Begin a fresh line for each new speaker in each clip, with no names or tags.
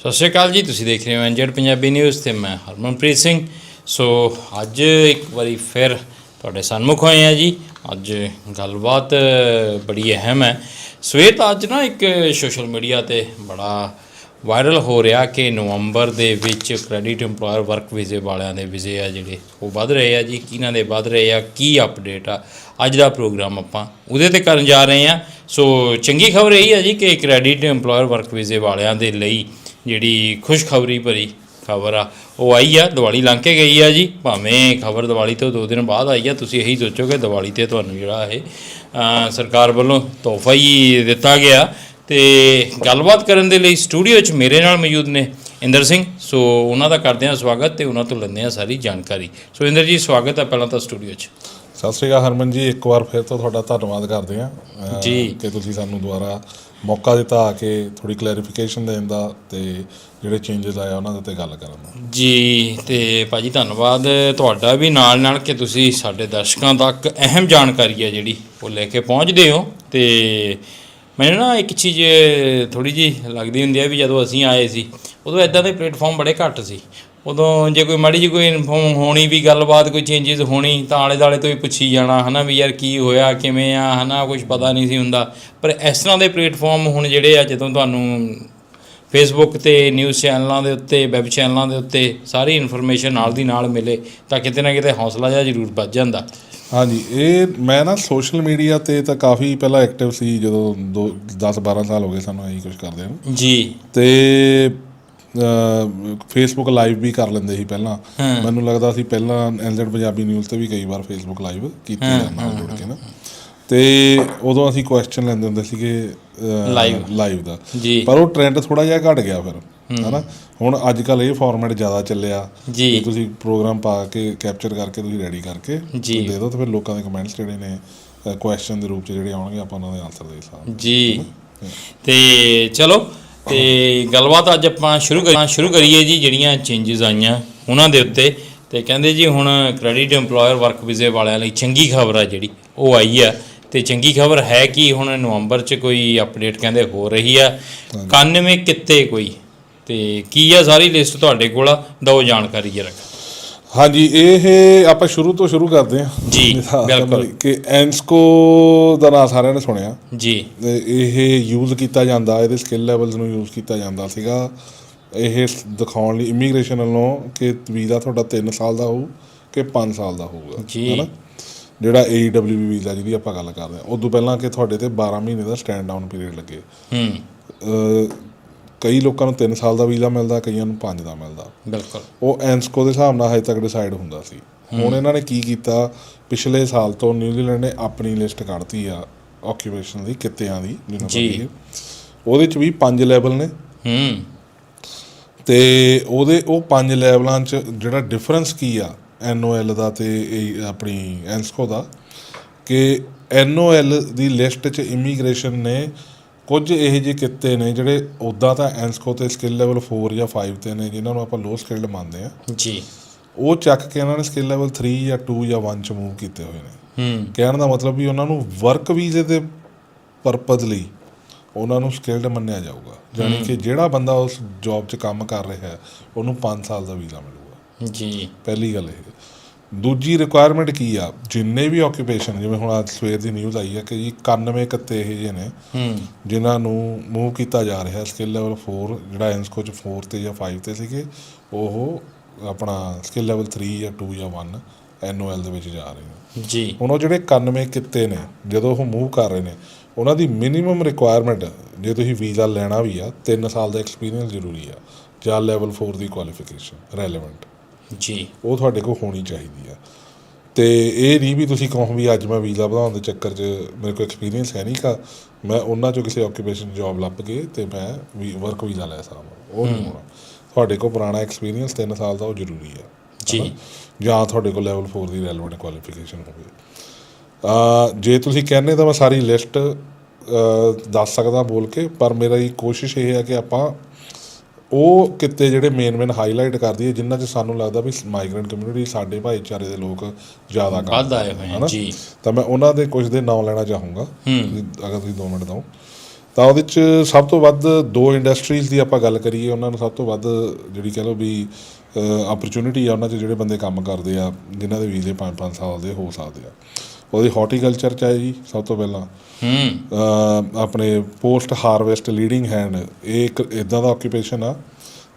ਸਤਿ ਸ਼੍ਰੀ ਅਕਾਲ ਜੀ, ਤੁਸੀਂ ਦੇਖ ਰਹੇ ਹੋ ਐਨਜੈਡ ਪੰਜਾਬੀ ਨਿਊਜ਼ ਤੇ ਮੈਂ ਹਰਮਨਪ੍ਰੀਤ ਸਿੰਘ। ਸੋ ਅੱਜ ਇੱਕ ਵਾਰੀ ਫਿਰ ਤੁਹਾਡੇ ਸਨਮੁਖ ਹੋਏ ਆ ਜੀ। ਅੱਜ ਗੱਲਬਾਤ ਬੜੀ ਅਹਿਮ ਹੈ। ਸਵੇਰ ਤਾਂ ਅੱਜ ਨਾ ਇੱਕ ਸੋਸ਼ਲ ਮੀਡੀਆ ਤੇ ਬੜਾ ਵਾਇਰਲ ਹੋ ਰਿਹਾ ਕਿ ਨਵੰਬਰ ਦੇ ਵਿੱਚ ਕ੍ਰੈਡਿਟ EMPLOYER ਵਰਕ ਵੀਜ਼ੇ ਵਾਲਿਆਂ ਦੇ ਵੀਜ਼ੇ ਆ ਜਿਹੜੇ, ਉਹ ਵੱਧ ਰਹੇ ਆ ਜੀ। ਕਿਹਨਾਂ ਦੇ ਵੱਧ ਰਹੇ ਆ, ਕੀ ਅਪਡੇਟ ਆ? ਅੱਜ ਦਾ ਪ੍ਰੋਗਰਾਮ ਆਪਾਂ ਉਹਦੇ ਤੇ ਕਰਨ ਜਾ ਰਹੇ ਆ ਸੋ ਚੰਗੀ ਖਬਰ ਇਹ ਹੈ ਜੀ ਕਿ ਕ੍ਰੈਡਿਟ EMPLOYER ਵਰਕ ਵੀਜ਼ੇ ਵਾਲਿਆਂ ਦੇ ਲਈ ਜਿਹੜੀ ਖੁਸ਼ਖਬਰੀ ਭਰੀ ਖਬਰ ਆ ਉਹ ਆਈ ਆ ਦੀਵਾਲੀ ਲੰਘ ਕੇ ਗਈ ਆ ਜੀ। ਭਾਵੇਂ ਖਬਰ ਦੀਵਾਲੀ ਤੋਂ ਦੋ ਦਿਨ ਬਾਅਦ ਆਈ ਆ ਤੁਸੀਂ ਇਹੀ ਸੋਚੋਗੇ ਦੀਵਾਲੀ ਤੇ ਤੁਹਾਨੂੰ ਜਿਹੜਾ ਇਹ ਸਰਕਾਰ ਵੱਲੋਂ ਤੋਹਫਾ ਹੀ ਦਿੱਤਾ ਗਿਆ। ਤੇ ਗੱਲਬਾਤ ਕਰਨ ਦੇ ਲਈ ਸਟੂਡੀਓ 'ਚ ਮੇਰੇ ਨਾਲ ਮੌਜੂਦ ਨੇ ਇੰਦਰ ਸਿੰਘ। ਸੋ ਉਹਨਾਂ ਦਾ ਕਰਦੇ ਹਾਂ ਸਵਾਗਤ ਤੇ ਉਹਨਾਂ ਤੋਂ ਲੈਂਦੇ ਹਾਂ ਸਾਰੀ ਜਾਣਕਾਰੀ। ਸੋ ਇੰਦਰ ਜੀ ਸਵਾਗਤ ਹੈ ਪਹਿਲਾਂ ਤਾਂ ਸਟੂਡੀਓ 'ਚ।
ਸਤਿ ਸ਼੍ਰੀ ਅਕਾਲ ਹਰਮਨ ਜੀ ਇੱਕ ਵਾਰ ਫਿਰ ਤੋਂ ਤੁਹਾਡਾ ਧੰਨਵਾਦ ਕਰਦੇ ਹਾਂ।
ਜੀ।
ਕਿ ਤੁਸੀਂ ਸਾਨੂੰ ਦੁਬਾਰਾ ਮੌਕਾ ਦਿੱਤਾ ਆ ਕੇ ਥੋੜੀ ਕਲੈਰੀਫਿਕੇਸ਼ਨ ਦੇਣ ਦਾ ਤੇ ਜਿਹੜੇ ਚੇਂਜਸ ਆਏ ਆ ਉਹਨਾਂ ਦੇ 'ਤੇ ਗੱਲ ਕਰਨ ਦਾ।
ਜੀ, ਤੇ ਭਾਜੀ ਧੰਨਵਾਦ। ਤੁਹਾਡਾ ਵੀ ਨਾਲ ਨਾਲ ਕਿ ਤੁਸੀਂ ਸਾਡੇ ਦਰਸ਼ਕਾਂ ਤੱਕ ਅਹਿਮ ਜਾਣਕਾਰੀ ਹੈ ਜਿਹੜੀ ਉਹ ਲੈ ਕੇ ਪਹੁੰਚਦੇ ਹੋ। ਤੇ ਮੈਨੂੰ ਨਾ ਇੱਕ ਚੀਜ਼ ਥੋੜੀ ਜੀ ਲੱਗਦੀ ਹੁੰਦੀ ਹੈ ਵੀ ਜਦੋਂ ਅਸੀਂ ਆਏ ਸੀ, ਉਦੋਂ ਇਦਾਂ ਦੇ ਪਲੇਟਫਾਰਮ ਬੜੇ ਘੱਟ ਸੀ। ਉਦੋਂ ਜੇ ਕੋਈ ਮਾੜੀ ਜੀ ਕੋਈ ਇਨਫੋਰਮ ਹੋਣੀ ਵੀ ਗੱਲਬਾਤ ਕੋਈ ਚੇਂਜਸ ਹੋਣੀ ਤਾਂ ਆਲੇ ਦਾਲੇ ਤੋਂ ਹੀ ਪੁੱਛੀ ਜਾਣਾ ਹਨਾ ਵੀ ਯਾਰ ਕੀ ਹੋਇਆ ਕਿਵੇਂ ਆ ਹਨਾ ਕੁਝ ਪਤਾ ਨਹੀਂ ਸੀ ਹੁੰਦਾ। ਪਰ ਇਸ ਤਰ੍ਹਾਂ ਦੇ ਪਲੇਟਫਾਰਮ ਹੁਣ ਜਿਹੜੇ ਆ ਜਦੋਂ ਤੁਹਾਨੂੰ ਫੇਸਬੁੱਕ ਤੇ ਨਿਊਜ਼ ਚੈਨਲਾਂ ਦੇ ਉੱਤੇ ਵੈਬ ਚੈਨਲਾਂ ਦੇ ਉੱਤੇ ਸਾਰੀ ਇਨਫੋਰਮੇਸ਼ਨ ਨਾਲ ਦੀ ਨਾਲ ਮਿਲੇ ਤਾਂ ਕਿਤੇ ਨਾ ਕਿਤੇ ਹੌਸਲਾ ਜਿਹਾ ਜ਼ਰੂਰ ਵੱਧ ਜਾਂਦਾ।
ਹਾਂਜੀ ਇਹ ਮੈਂ ਨਾ ਸੋਸ਼ਲ ਮੀਡੀਆ ਤੇ ਤਾਂ ਕਾਫੀ ਪਹਿਲਾਂ ਐਕਟਿਵ ਸੀ ਜਦੋਂ 10 12 ਸਾਲ ਹੋ ਗਏ ਸਾਨੂੰ ਇਹੀ ਕੁਝ ਕਰਦੇ ਨੂੰ।
ਜੀ।
ਤੇ ਫੇਸਬੁੱਕ ਲਾਈਵ ਵੀ ਕਰ ਲੈਂਦੇ ਸੀ ਪਹਿਲਾਂ। ਮੈਨੂੰ ਲੱਗਦਾ ਸੀ ਪਹਿਲਾਂ ਐਨਜ਼ੈਡ ਪੰਜਾਬੀ ਨਿਊਜ਼ ਤੇ ਵੀ ਕਈ ਵਾਰ ਫੇਸਬੁੱਕ ਲਾਈਵ ਕੀਤੀ ਆ ਨਾਲ ਜੁੜ ਕੇ ਨਾ। ਤੇ ਉਦੋਂ ਅਸੀਂ ਕੁਐਸਚਨ ਲੈਂਦੇ ਹੁੰਦੇ ਸੀਗੇ
Live।
ਲਾਈਵ ਦਾ। ਪਰ ਉਹ ਟ੍ਰੈਂਡ ਥੋੜਾ ਜਿਹਾ ਘਟ ਗਿਆ ਫਿਰ ਹਨਾ? ਹੁਣ ਅੱਜ ਕੱਲ ਇਹ ਫਾਰਮੈਟ ਜ਼ਿਆਦਾ ਚੱਲਿਆ
ਜੀ।
ਕਿ ਤੁਸੀਂ ਪ੍ਰੋਗਰਾਮ ਪਾ ਕੇ ਕੈਪਚਰ ਕਰਕੇ ਤੁਸੀਂ ਰੈਡੀ ਕਰਕੇ। ਦੇ ਦਿਓ ਤੇ ਫਿਰ ਲੋਕਾਂ ਦੇ ਕਮੈਂਟਸ ਜਿਹੜੇ ਨੇ ਕੁਐਸਚਨ ਦੇ ਰੂਪ ਚ ਜਿਹੜੇ ਆਉਣਗੇ ਆਪਾਂ ਉਹਨਾਂ ਦੇ ਆਨਸਰ ਦੇ ਸਾਂ
ਜੀ। ਤੇ ਚਲੋ ਤੇ ਗੱਲਬਾਤ ਅੱਜ ਆਪਾਂ ਸ਼ੁਰੂ ਕਰਾਂ ਸ਼ੁਰੂ ਕਰੀਏ ਜੀ ਜਿਹੜੀਆਂ ਚੇਂਜਸ ਆਈਆਂ ਉਹਨਾਂ ਦੇ ਉੱਤੇ। ਤੇ ਕਹਿੰਦੇ ਜੀ ਹੁਣ ਕ੍ਰੈਡਿਟ EMPLOYER ਵਰਕ ਵੀਜ਼ੇ ਵਾਲਿਆਂ ਲਈ ਚੰਗੀ ਖਬਰ ਆ ਜਿਹੜੀ ਉਹ ਆਈ ਆ। ਤੇ ਚੰਗੀ ਖਬਰ ਹੈ ਕਿ? ਹੁਣ ਨਵੰਬਰ 'ਚ ਕੋਈ ਅਪਡੇਟ ਕਹਿੰਦੇ ਹੋ ਰਹੀ ਆ। 91 ਕਿੱਤੇ ਕੋਈ। ਤੇ ਕੀ ਆ ਸਾਰੀ ਲਿਸਟ ਤੁਹਾਡੇ ਕੋਲ ਆ? ਦਿਓ ਜਾਣਕਾਰੀ ਜਰਾ।
ਹਾਂਜੀ ਇਹ ਆਪਾਂ ਸ਼ੁਰੂ ਤੋਂ ਸ਼ੁਰੂ ਕਰਦੇ ਹਾਂ।
ਜੀ, ਬਿਲਕੁਲ।
ਕਿ ਐਨਸਕੋ ਦਾ ਨਾਂ ਸਾਰਿਆਂ ਨੇ ਸੁਣਿਆ।
ਜੀ।
ਤੇ ਇਹ ਯੂਜ਼ ਕੀਤਾ ਜਾਂਦਾ ਇਹਦੇ ਸਕਿੱਲ ਲੈਵਲਸ ਨੂੰ ਯੂਜ਼ ਕੀਤਾ ਜਾਂਦਾ ਸੀਗਾ। ਇਹ ਦਿਖਾਉਣ ਲਈ ਇਮੀਗ੍ਰੇਸ਼ਨ ਵੱਲੋਂ ਕਿ ਵੀਜ਼ਾ ਤੁਹਾਡਾ 3 ਸਾਲ ਦਾ ਹੋਊ ਕਿ 5 ਸਾਲ ਦਾ ਹੋਊਗਾ
ਜੀ।
ਜਿਹੜਾ AEW ਵੀਜ਼ਾ ਜਿਹਦੀ ਆਪਾਂ ਗੱਲ ਕਰਦੇ ਹਾਂ। ਉਦੋਂ ਪਹਿਲਾਂ ਕਿ ਤੁਹਾਡੇ ਤੇ 12 ਮਹੀਨੇ ਦਾ ਸਟੈਂਡ ਡਾਊਨ ਪੀਰੀਅਡ ਲੱਗੇ।
ਹੂੰ।
ਕਈ ਲੋਕਾਂ ਨੂੰ 3 ਸਾਲ ਦਾ ਵੀਜ਼ਾ ਮਿਲਦਾ ਕਈਆਂ ਨੂੰ 5 ਦਾ ਮਿਲਦਾ।
ਬਿਲਕੁਲ।
ਉਹ ਐਨਸਕੋ ਦੇ ਹਿਸਾਬ ਨਾਲ ਹਜੇ ਤੱਕ ਡਿਸਾਈਡ ਹੁੰਦਾ ਸੀ। ਹੁਣ ਇਹਨਾਂ ਨੇ ਕੀ ਕੀਤਾ ਪਿਛਲੇ ਸਾਲ ਤੋਂ ਨਿਊਜ਼ੀਲੈਂਡ ਨੇ ਆਪਣੀ ਲਿਸਟ ਕੱਢਤੀ ਆ ਆਕੂਪੇਸ਼ਨ ਦੀ ਕਿੱਤਿਆਂ ਦੀ। ਕਹੀਏ ਉਹਦੇ ਚ ਵੀ ਪੰਜ ਲੈਵਲ ਨੇ।
ਹੂੰ।
ਤੇ ਉਹਦੇ ਉਹ ਪੰਜ ਲੈਵਲਾਂ ਚ ਜਿਹੜਾ ਡਿਫਰੈਂਸ ਕੀ ਆ ਐਨਓਐਲ ਦਾ ਤੇ ਆਪਣੀ ਐਨਸਕੋ ਦਾ ਕਿ ਐਨਓਐਲ ਦੀ ਲਿਸਟ ਚ ਇਮੀਗ੍ਰੇਸ਼ਨ ਨੇ ਕੁਝ ਇਹ ਜਿਹੇ ਕਿੱਤੇ ਨੇ ਜਿਹੜੇ ਉਦਾਂ ਤਾਂ ਐਨਸਕੋ ਤੇ ਸਕਿੱਲ ਲੈਵਲ 4 ਜਾਂ 5 ਤੇ ਨੇ ਜਿਨ੍ਹਾਂ ਨੂੰ ਆਪਾਂ ਲੋ ਸਕਿੱਲਡ ਮੰਨਦੇ ਆ
ਜੀ।
ਉਹ ਚੱਕ ਕੇ ਇਹਨਾਂ ਨੇ ਸਕਿੱਲ ਲੈਵਲ 3 ਜਾਂ 2 ਜਾਂ 1 ਚ ਮੂਵ ਕੀਤੇ ਹੋਏ ਨੇ।
ਹੂੰ।
ਕਹਿਣ ਦਾ ਮਤਲਬ ਵੀ ਉਹਨਾਂ ਨੂੰ ਵਰਕ ਵੀਜ਼ੇ ਦੇ ਪਰਪਸ ਲਈ ਉਹਨਾਂ ਨੂੰ ਸਕਿਲਡ ਮੰਨਿਆ ਜਾਊਗਾ। ਯਾਨੀ ਕਿ ਜਿਹੜਾ ਬੰਦਾ ਉਸ ਜੌਬ 'ਚ ਕੰਮ ਕਰ ਰਿਹਾ ਹੈ ਉਹਨੂੰ 5 ਸਾਲ ਦਾ ਵੀਜ਼ਾ ਮਿਲੂਗਾ।
ਜੀ।
ਪਹਿਲੀ ਗੱਲ ਇਹ। ਦੂਜੀ ਰਿਕੁਆਇਰਮੈਂਟ ਕੀ ਆ? ਜਿੰਨੇ ਵੀ ਆਕੂਪੇਸ਼ਨ ਜਿਵੇਂ ਹੁਣ ਅੱਜ ਸਵੇਰ ਦੀ ਨਿਊਜ਼ ਆਈ ਹੈ ਕਿ ਜੀ 91 ਕੱਤੇ ਇਹ ਜਿਹੇ ਨੇ ਜਿਨ੍ਹਾਂ ਨੂੰ ਮੂਵ ਕੀਤਾ ਜਾ ਰਿਹਾ ਸਕਿੱਲ ਲੈਵਲ 4 ਜਿਹੜਾ ਐਨਸਕੋ ਚ 4 ਤੇ ਜਾਂ 5 ਤੇ ਸੀਗੇ ਉਹ ਆਪਣਾ ਸਕਿੱਲ ਲੈਵਲ 3 ਜਾਂ 2 ਜਾਂ 1 ਐਨਓਐਲ ਦੇ ਵਿੱਚ ਜਾ ਰਹੇ ਨੇ।
ਜੀ।
ਹੁਣ ਉਹ ਜਿਹੜੇ 91 ਕਿੱਤੇ ਨੇ ਜਦੋਂ ਉਹ ਮੂਵ ਕਰ ਰਹੇ ਨੇ ਉਹਨਾਂ ਦੀ ਮਿਨੀਮਮ ਰਿਕੁਆਇਰਮੈਂਟ ਜੇ ਤੁਸੀਂ ਵੀਜ਼ਾ ਲੈਣਾ ਵੀ ਆ 3 ਸਾਲ ਦਾ ਐਕਸਪੀਰੀਅੰਸ ਜ਼ਰੂਰੀ ਆ ਜਾਂ ਲੈਵਲ 4 ਦੀ ਕੁਆਲੀਫਿਕੇਸ਼ਨ ਰੈਲੇਵੈਂਟ
ਜੀ।
ਉਹ ਤੁਹਾਡੇ ਕੋਲ ਹੋਣੀ ਚਾਹੀਦੀ ਆ। ਤੇ ਇਹ ਨਹੀਂ ਵੀ ਤੁਸੀਂ ਕਹੋ ਵੀ ਅੱਜ ਮੈਂ ਵੀਜ਼ਾ ਵਧਾਉਣ ਦੇ ਚੱਕਰ 'ਚ ਮੇਰੇ ਕੋਲ ਐਕਸਪੀਰੀਅੰਸ ਹੈ ਨਹੀਂ ਕਾ ਮੈਂ ਉਹਨਾਂ 'ਚੋਂ ਕਿਸੇ ਆਕੂਪੇਸ਼ਨ ਜੌਬ ਲੱਭ ਕੇ ਤੇ ਮੈਂ ਵੀ ਵਰਕ ਵੀਜ਼ਾ ਲੈ ਸਕਦਾ। ਉਹ ਨਹੀਂ ਹੋਣਾ। ਤੁਹਾਡੇ ਕੋਲ ਪੁਰਾਣਾ ਐਕਸਪੀਰੀਅੰਸ 3 ਸਾਲ ਦਾ ਉਹ ਜ਼ਰੂਰੀ ਆ
ਜੀ।
ਜਾਂ ਤੁਹਾਡੇ ਕੋਲ ਲੈਵਲ 4 ਦੀ ਰੈਲੇਵੈਂਟ ਕੁਆਲੀਫਿਕੇਸ਼ਨ ਹੋਵੇ। ਆ ਜੇ ਤੁਸੀਂ ਕਹਿੰਦੇ ਤਾਂ ਮੈਂ ਸਾਰੀ ਲਿਸਟ ਦੱਸ ਸਕਦਾ ਬੋਲ ਕੇ ਪਰ ਮੇਰੀ ਕੋਸ਼ਿਸ਼ ਇਹ ਹੈ ਕਿ ਆਪਾਂ ਉਹ ਕਿਤੇ ਜਿਹੜੇ ਮੇਨ ਮੇਨ ਹਾਈਲਾਈਟ ਕਰਦੀ ਹੈ ਜਿਨ੍ਹਾਂ 'ਚ ਸਾਨੂੰ ਲੱਗਦਾ ਵੀ ਮਾਈਗ੍ਰੈਂਟ ਕਮਿਊਨਿਟੀ ਸਾਡੇ ਭਾਈਚਾਰੇ ਦੇ ਲੋਕ ਜ਼ਿਆਦਾ ਕੰਮ
ਵੱਧ ਆਏ ਹੋਏ
ਹਨ?
ਜੀ।
ਤਾਂ ਮੈਂ ਉਹਨਾਂ ਦੇ ਕੁਝ ਦੇ ਨਾਮ ਲੈਣਾ ਚਾਹੂੰਗਾ। ਅਗਰ ਤੁਸੀਂ 2 ਮਿੰਟ ਦਿਓ। ਤਾਂ ਉਹਦੇ 'ਚ ਸਭ ਤੋਂ ਵੱਧ ਦੋ ਇੰਡਸਟਰੀਜ਼ ਦੀ ਆਪਾਂ ਗੱਲ ਕਰੀਏ ਉਹਨਾਂ ਨੂੰ ਸਭ ਤੋਂ ਵੱਧ ਜਿਹੜੀ ਕਹ ਲਓ ਵੀ ਓਪਰਚ्युनिटी ਆ ਉਹਨਾਂ 'ਚ ਜਿਹੜੇ ਬੰਦੇ ਕੰਮ ਕਰਦੇ ਆ ਜਿਨ੍ਹਾਂ ਦੇ ਵੀਜ਼ੇ 5-5 ਸਾਲ ਦੇ ਹੋ ਸਕਦੇ ਆ। ਉਹਦੀ ਹਾਰਟੀਕਲਚਰ ਚ ਹੈ ਜੀ ਸਭ ਤੋਂ ਪਹਿਲਾਂ।
ਹੂੰ।
ਆਪਣੇ ਪੋਸਟ ਹਾਰਵੈਸਟ ਲੀਡਿੰਗ ਹੈਂਡ ਇਹ ਇੱਕ ਇਦਾਂ ਦਾ ਆਕੂਪੇਸ਼ਨ ਆ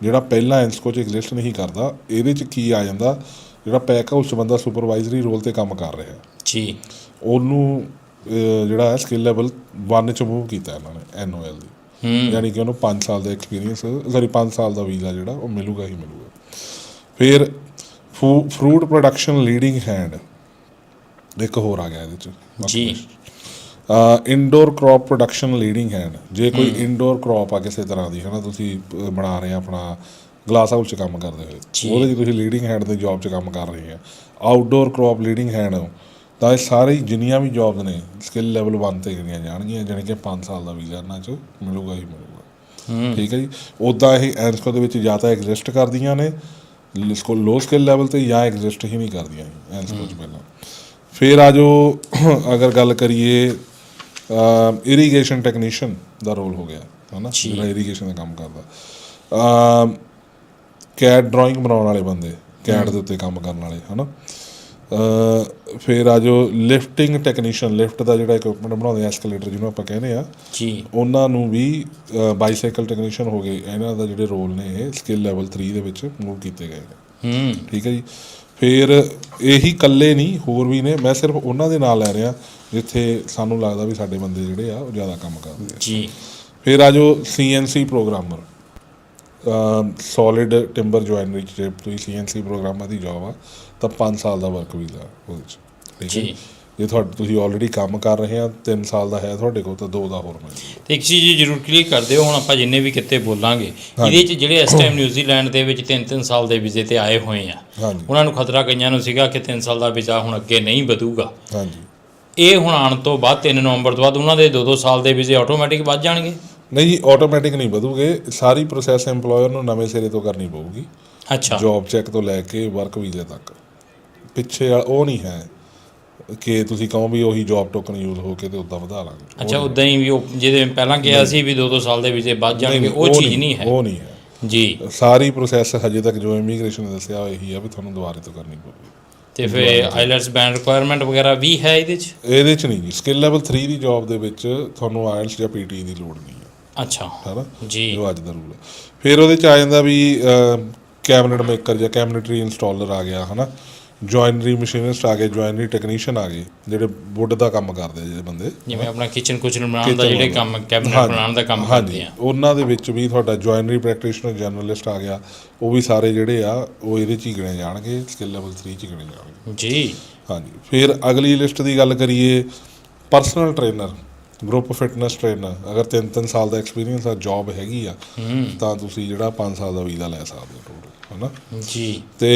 ਜਿਹੜਾ ਪਹਿਲਾਂ ਐਂਸਕੋ 'ਚ ਐਗਜ਼ਿਸਟ ਨਹੀਂ ਕਰਦਾ ਇਹਦੇ 'ਚ ਕੀ ਆ ਜਾਂਦਾ ਜਿਹੜਾ ਪੈਕ ਹਾਊਸ ਬੰਦਾ ਸੁਪਰਵਾਈਜ਼ਰੀ ਰੋਲ ਤੇ ਕੰਮ ਕਰ ਰਿਹਾ।
ਜੀ।
ਉਹਨੂੰ ਜਿਹੜਾ ਹੈ ਸਕਿੱਲ ਲੈਵਲ 1 ਚ ਮੂਵ ਕੀਤਾ ਇਹਨਾਂ ਨੇ ਐਨਓਐਲ ਦੀ।
ਹੂੰ।
ਯਾਨੀ ਕਿ ਉਹਨੂੰ 5 ਸਾਲ ਦਾ ਐਕਸਪੀਰੀਅੰਸ ਸੌਰੀ 5 ਸਾਲ ਦਾ ਵੀਜ਼ਾ ਜਿਹੜਾ ਉਹ ਮਿਲੂਗਾ ਹੀ ਮਿਲੂਗਾ। ਫਿਰ ਫਰੂਟ ਪ੍ਰੋਡਕਸ਼ਨ ਲੀਡਿੰਗ ਹੈਂਡ ਇੱਕ ਹੋਰ ਆ ਗਿਆ ਇਹਦੇ ਚ
ਜੀ।
Indoor crop production leading hand ਜੇ ਕੋਈ ਇਨਡੋਰ ਕ੍ਰੌਪ ਆ ਕਿਸੇ ਤਰ੍ਹਾਂ ਦੀ ਹੈ ਨਾ ਤੁਸੀਂ ਬਣਾ ਰਹੇ ਆ ਆਪਣਾ ਗਲਾਸ ਹਾਊਸ 'ਚ ਕੰਮ ਕਰਦੇ। ਹੋਏ। ਉਹਦੇ 'ਚ ਤੁਸੀਂ ਲੀਡਿੰਗ ਹੈਂਡ ਦੀ ਜੌਬ 'ਚ ਕੰਮ ਕਰ ਰਹੇ ਆ। ਆਊਟਡੋਰ ਕ੍ਰੌਪ ਲੀਡਿੰਗ ਹੈਂਡ ਤਾਂ ਇਹ ਸਾਰੇ ਹੀ ਜਿੰਨੀਆਂ ਵੀ ਜੌਬਸ ਨੇ ਸਕਿੱਲ ਲੈਵਲ 1 ਤੇ ਗਿਣੀਆਂ ਜਾਣਗੀਆਂ ਜਾਣੀ ਕਿ 5 ਸਾਲ ਦਾ ਵੀਜ਼ਾ ਇਹਨਾਂ 'ਚ ਮਿਲੂਗਾ ਹੀ ਮਿਲੂਗਾ।
ਹੂੰ।
ਠੀਕ ਹੈ ਜੀ? ਉਦਾਂ ਇਹ ਐਨਸਕੋ ਦੇ ਵਿੱਚ ਜਾਂ ਤਾਂ ਐਗਜ਼ਿਸਟ ਕਰਦੀਆਂ ਨੇ ਲੋ ਸਕਿੱਲ ਲੈਵਲ ਤੇ ਜਾਂ ਐਗਜ਼ਿਸਟ ਹੀ ਨਹੀਂ ਕਰਦੀਆਂ ਐਨਸਕੋ ਚ ਪਹਿਲਾਂ। ਫਿਰ ਆ ਜੋ ਅਗਰ ਗੱਲ ਕਰੀਏ ਇਰੀਗੇਸ਼ਨ ਟੈਕਨੀਸ਼ੀਅਨ ਦਾ ਰੋਲ ਹੋ ਗਿਆ ਹਨਾ। ਜਿਹੜਾ ਇਰੀਗੇਸ਼ਨ ਦਾ ਕੰਮ ਕਰਦਾ। ਕੈਡ ਡਰਾਇੰਗ ਬਣਾਉਣ ਵਾਲੇ ਬੰਦੇ ਕੈਡ ਦੇ ਉੱਤੇ ਕੰਮ ਕਰਨ ਵਾਲੇ ਹਨਾ? ਫਿਰ ਆ ਜੋ ਲਿਫਟਿੰਗ ਟੈਕਨੀਸ਼ੀਅਨ ਲਿਫਟ ਦਾ ਜਿਹੜਾ ਇਕਵਿਪਮੈਂਟ ਬਣਾਉਂਦੇ ਐਸਕੇਲੇਟਰ ਜਿਹਨੂੰ ਆਪਾਂ ਕਹਿੰਦੇ ਆ
ਜੀ।
ਉਹਨਾਂ ਨੂੰ ਵੀ ਬਾਈਸਾਈਕਲ ਟੈਕਨੀਸ਼ੀਅਨ ਹੋ ਗਏ। ਇਹਨਾਂ ਦਾ ਜਿਹੜੇ ਰੋਲ ਨੇ ਇਹ ਸਕਿੱਲ ਲੈਵਲ 3 ਦੇ ਵਿੱਚ ਮੂਵ ਕੀਤੇ ਗਏ ਨੇ।
ਹੂੰ।
ਠੀਕ ਹੈ ਜੀ? ਫਿਰ ਇਹੀ ਇਕੱਲੇ ਨਹੀਂ ਹੋਰ ਵੀ ਨੇ। ਮੈਂ ਸਿਰਫ ਉਹਨਾਂ ਦੇ ਨਾਲ ਲੈ ਰਿਹਾ ਜਿੱਥੇ ਸਾਨੂੰ ਲੱਗਦਾ ਵੀ ਸਾਡੇ ਬੰਦੇ ਜਿਹੜੇ ਆ ਉਹ ਜ਼ਿਆਦਾ ਕੰਮ ਕਰਦੇ ਆ।
ਜੀ।
ਫਿਰ ਆ ਜੋ CNC programmer. Solid timber joinery ਚ ਤੁਸੀਂ ਸੀਐਨਸੀ ਪ੍ਰੋਗਰਾਮਰ ਦੀ ਜੌਬ ਆ ਤਾਂ 5 ਸਾਲ ਦਾ ਵਰਕ ਵੀਜ਼ਾ ਉਹਦੇ ਚ।
ਜੀ।
ਜੇ ਤੁਹਾਡੇ ਤੁਸੀਂ ਆਲਰੇਡੀ ਕੰਮ ਕਰ ਰਹੇ ਆ 3 ਸਾਲ ਦਾ ਹੈ ਤੁਹਾਡੇ ਕੋਲ ਤਾਂ 2 ਦਾ ਹੋਰ ਮਿਲ ਜੂਗਾ
ਤੇ ਇੱਕ ਚੀਜ਼ ਜ਼ਰੂਰ ਕਲੀਅਰ ਕਰ ਦਿਓ ਹੁਣ ਆਪਾਂ ਜਿੰਨੇ ਵੀ ਕਿਤੇ ਬੋਲਾਂਗੇ ਇਹਦੇ ਚ ਜਿਹੜੇ ਇਸ ਟਾਈਮ ਨਿਊਜ਼ੀਲੈਂਡ ਦੇ ਵਿੱਚ 3-3 ਸਾਲ ਦੇ ਵੀਜ਼ੇ ਤੇ ਆਏ ਹੋਏ ਆ ਉਹਨਾਂ ਨੂੰ ਖਤਰਾ ਕਈਆਂ ਨੂੰ ਸੀਗਾ ਕਿ 3 ਸਾਲ ਦਾ ਵੀਜ਼ਾ ਹੁਣ ਅੱਗੇ ਨਹੀਂ ਵਧੂਗਾ।
ਹਾਂਜੀ।
ਇਹ ਹੁਣ ਆਉਣ ਤੋਂ ਬਾਅਦ 3 ਨਵੰਬਰ ਤੋਂ ਬਾਅਦ ਉਹਨਾਂ ਦੇ 2-2 ਸਾਲ ਦੇ ਵੀਜ਼ੇ ਆਟੋਮੈਟਿਕ ਵੱਧ ਜਾਣਗੇ।
ਨਹੀਂ ਜੀ ਆਟੋਮੈਟਿਕ ਨਹੀਂ ਵਧੂਗੇ ਸਾਰੀ ਪ੍ਰੋਸੈਸ EMPLOYER ਨੂੰ ਨਵੇਂ ਸਿਰੇ ਤੋਂ ਕਰਨੀ ਪਊਗੀ।
ਅੱਛਾ।
ਜੌਬ ਚੈੱਕ ਤੋਂ ਲੈ ਕੇ ਵਰਕ ਵੀਜ਼ੇ ਤੱਕ। ਪਿੱਛੇ ਉਹ ਨਹੀਂ ਹੈ। ਕਿ ਤੁਸੀਂ ਕਹੋ ਵੀ ਉਹੀ ਜੌਬ ਟੋਕਨ ਯੂਜ਼ ਹੋ ਕੇ ਤੇ ਉਦਾਂ ਵਧਾ ਲਾਂਗੇ।
ਅੱਛਾ ਉਦਾਂ ਹੀ ਵੀ ਉਹ ਜਿਹਦੇ ਪਹਿਲਾਂ ਕਿਹਾ ਸੀ ਵੀ 2-2 ਸਾਲ ਦੇ ਵੀਜ਼ੇ ਵੱਧ ਜਾਣਗੇ ਉਹ ਚੀਜ਼ ਨਹੀਂ ਹੈ।
ਉਹ ਨਹੀਂ ਹੈ।
ਜੀ।
ਸਾਰੀ ਪ੍ਰੋਸੈਸ ਹਜੇ ਤੱਕ ਜੋ ਇਮੀਗ੍ਰੇਸ਼ਨ ਨੇ ਦੱਸਿਆ ਉਹ ਇਹੀ ਆ ਵੀ ਤੁਹਾਨੂੰ ਦੁਬਾਰੇ ਤੋਂ ਕਰਨੀ ਪਊਗੀ।
ਤੇ ਫਿਰ ਆਈਲੈਟਸ ਬੈਂਡ ਰਿਕੁਆਇਰਮੈਂਟ ਵਗੈਰਾ ਵੀ ਹੈ ਇਹਦੇ ਚ?
ਇਹਦੇ ਚ ਨਹੀਂ ਜੀ। ਸਕਿੱਲ ਲੈਵਲ 3 ਦੀ ਜੌਬ ਦੇ ਵਿੱਚ ਤੁਹਾਨੂੰ ਆਇਲਸ ਜਾਂ ਪੀਟੀ ਦੀ ਲੋੜ ਨਹੀਂ ਹੈ।
ਅੱਛਾ।
ਹੈਨਾ?
ਜੀ।
ਜੋ ਅੱਜ ਦਾ ਰੂਲ ਹੈ। ਫਿਰ ਉਹਦੇ ਚ ਆ ਜਾਂਦਾ ਵੀ ਕੈਬਨਟ ਮੇਕਰ ਜਾਂ ਕੈਬਨਟਰੀ ਇੰਸਟਾਲਰ ਆ ਗਿਆ ਹਨਾ? ਜੁਆਇਨਰੀ ਮਸ਼ੀਨਿਸਟ ਆ ਗਏ ਜੁਆਇਨਰੀ ਟੈਕਨੀਸ਼ੀਅਨ ਆ ਗਏ ਜਿਹੜੇ ਵੁੱਡ ਦਾ ਕੰਮ ਕਰਦੇ ਜਿਹੜੇ ਬੰਦੇ।
ਜਿਵੇਂ ਆਪਣਾ ਕਿਚਨ ਕੁਚਨ ਬਣਾਉਣ ਦਾ ਜਿਹੜੇ। ਕੰਮ ਕੈਬਨਿਟ ਬਣਾਉਣ ਦਾ ਕੰਮ ਕਰਦੇ ਆ।
ਉਹਨਾਂ ਦੇ ਵਿੱਚ ਵੀ ਤੁਹਾਡਾ ਜੁਆਇਨਰੀ ਪ੍ਰੈਕਟੀਸ਼ਨਰ ਜਰਨਲਿਸਟ ਆ ਗਿਆ ਉਹ ਵੀ ਸਾਰੇ ਜਿਹੜੇ ਆ ਉਹ ਇਹਦੇ ਚ ਹੀ ਗਿਣੇ ਜਾਣਗੇ ਸਕਿੱਲ ਲੈਵਲ 3 ਚ ਗਿਣੇ ਜਾਣਗੇ।
ਜੀ।
ਹਾਂਜੀ। ਫਿਰ ਅਗਲੀ ਲਿਸਟ ਦੀ ਗੱਲ ਕਰੀਏ personal trainer group fitness trainer ਅਗਰ 3-3 ਸਾਲ ਦਾ ਐਕਸਪੀਰੀਅੰਸ ਆ ਜੌਬ ਹੈਗੀ ਆ ਤਾਂ ਤੁਸੀਂ ਜਿਹੜਾ 5 ਸਾਲ ਦਾ ਵੀਜ਼ਾ ਲੈ ਸਕਦੇ ਹੋ ਟੋਟਲ ਹਨਾ?
ਜੀ।
ਤੇ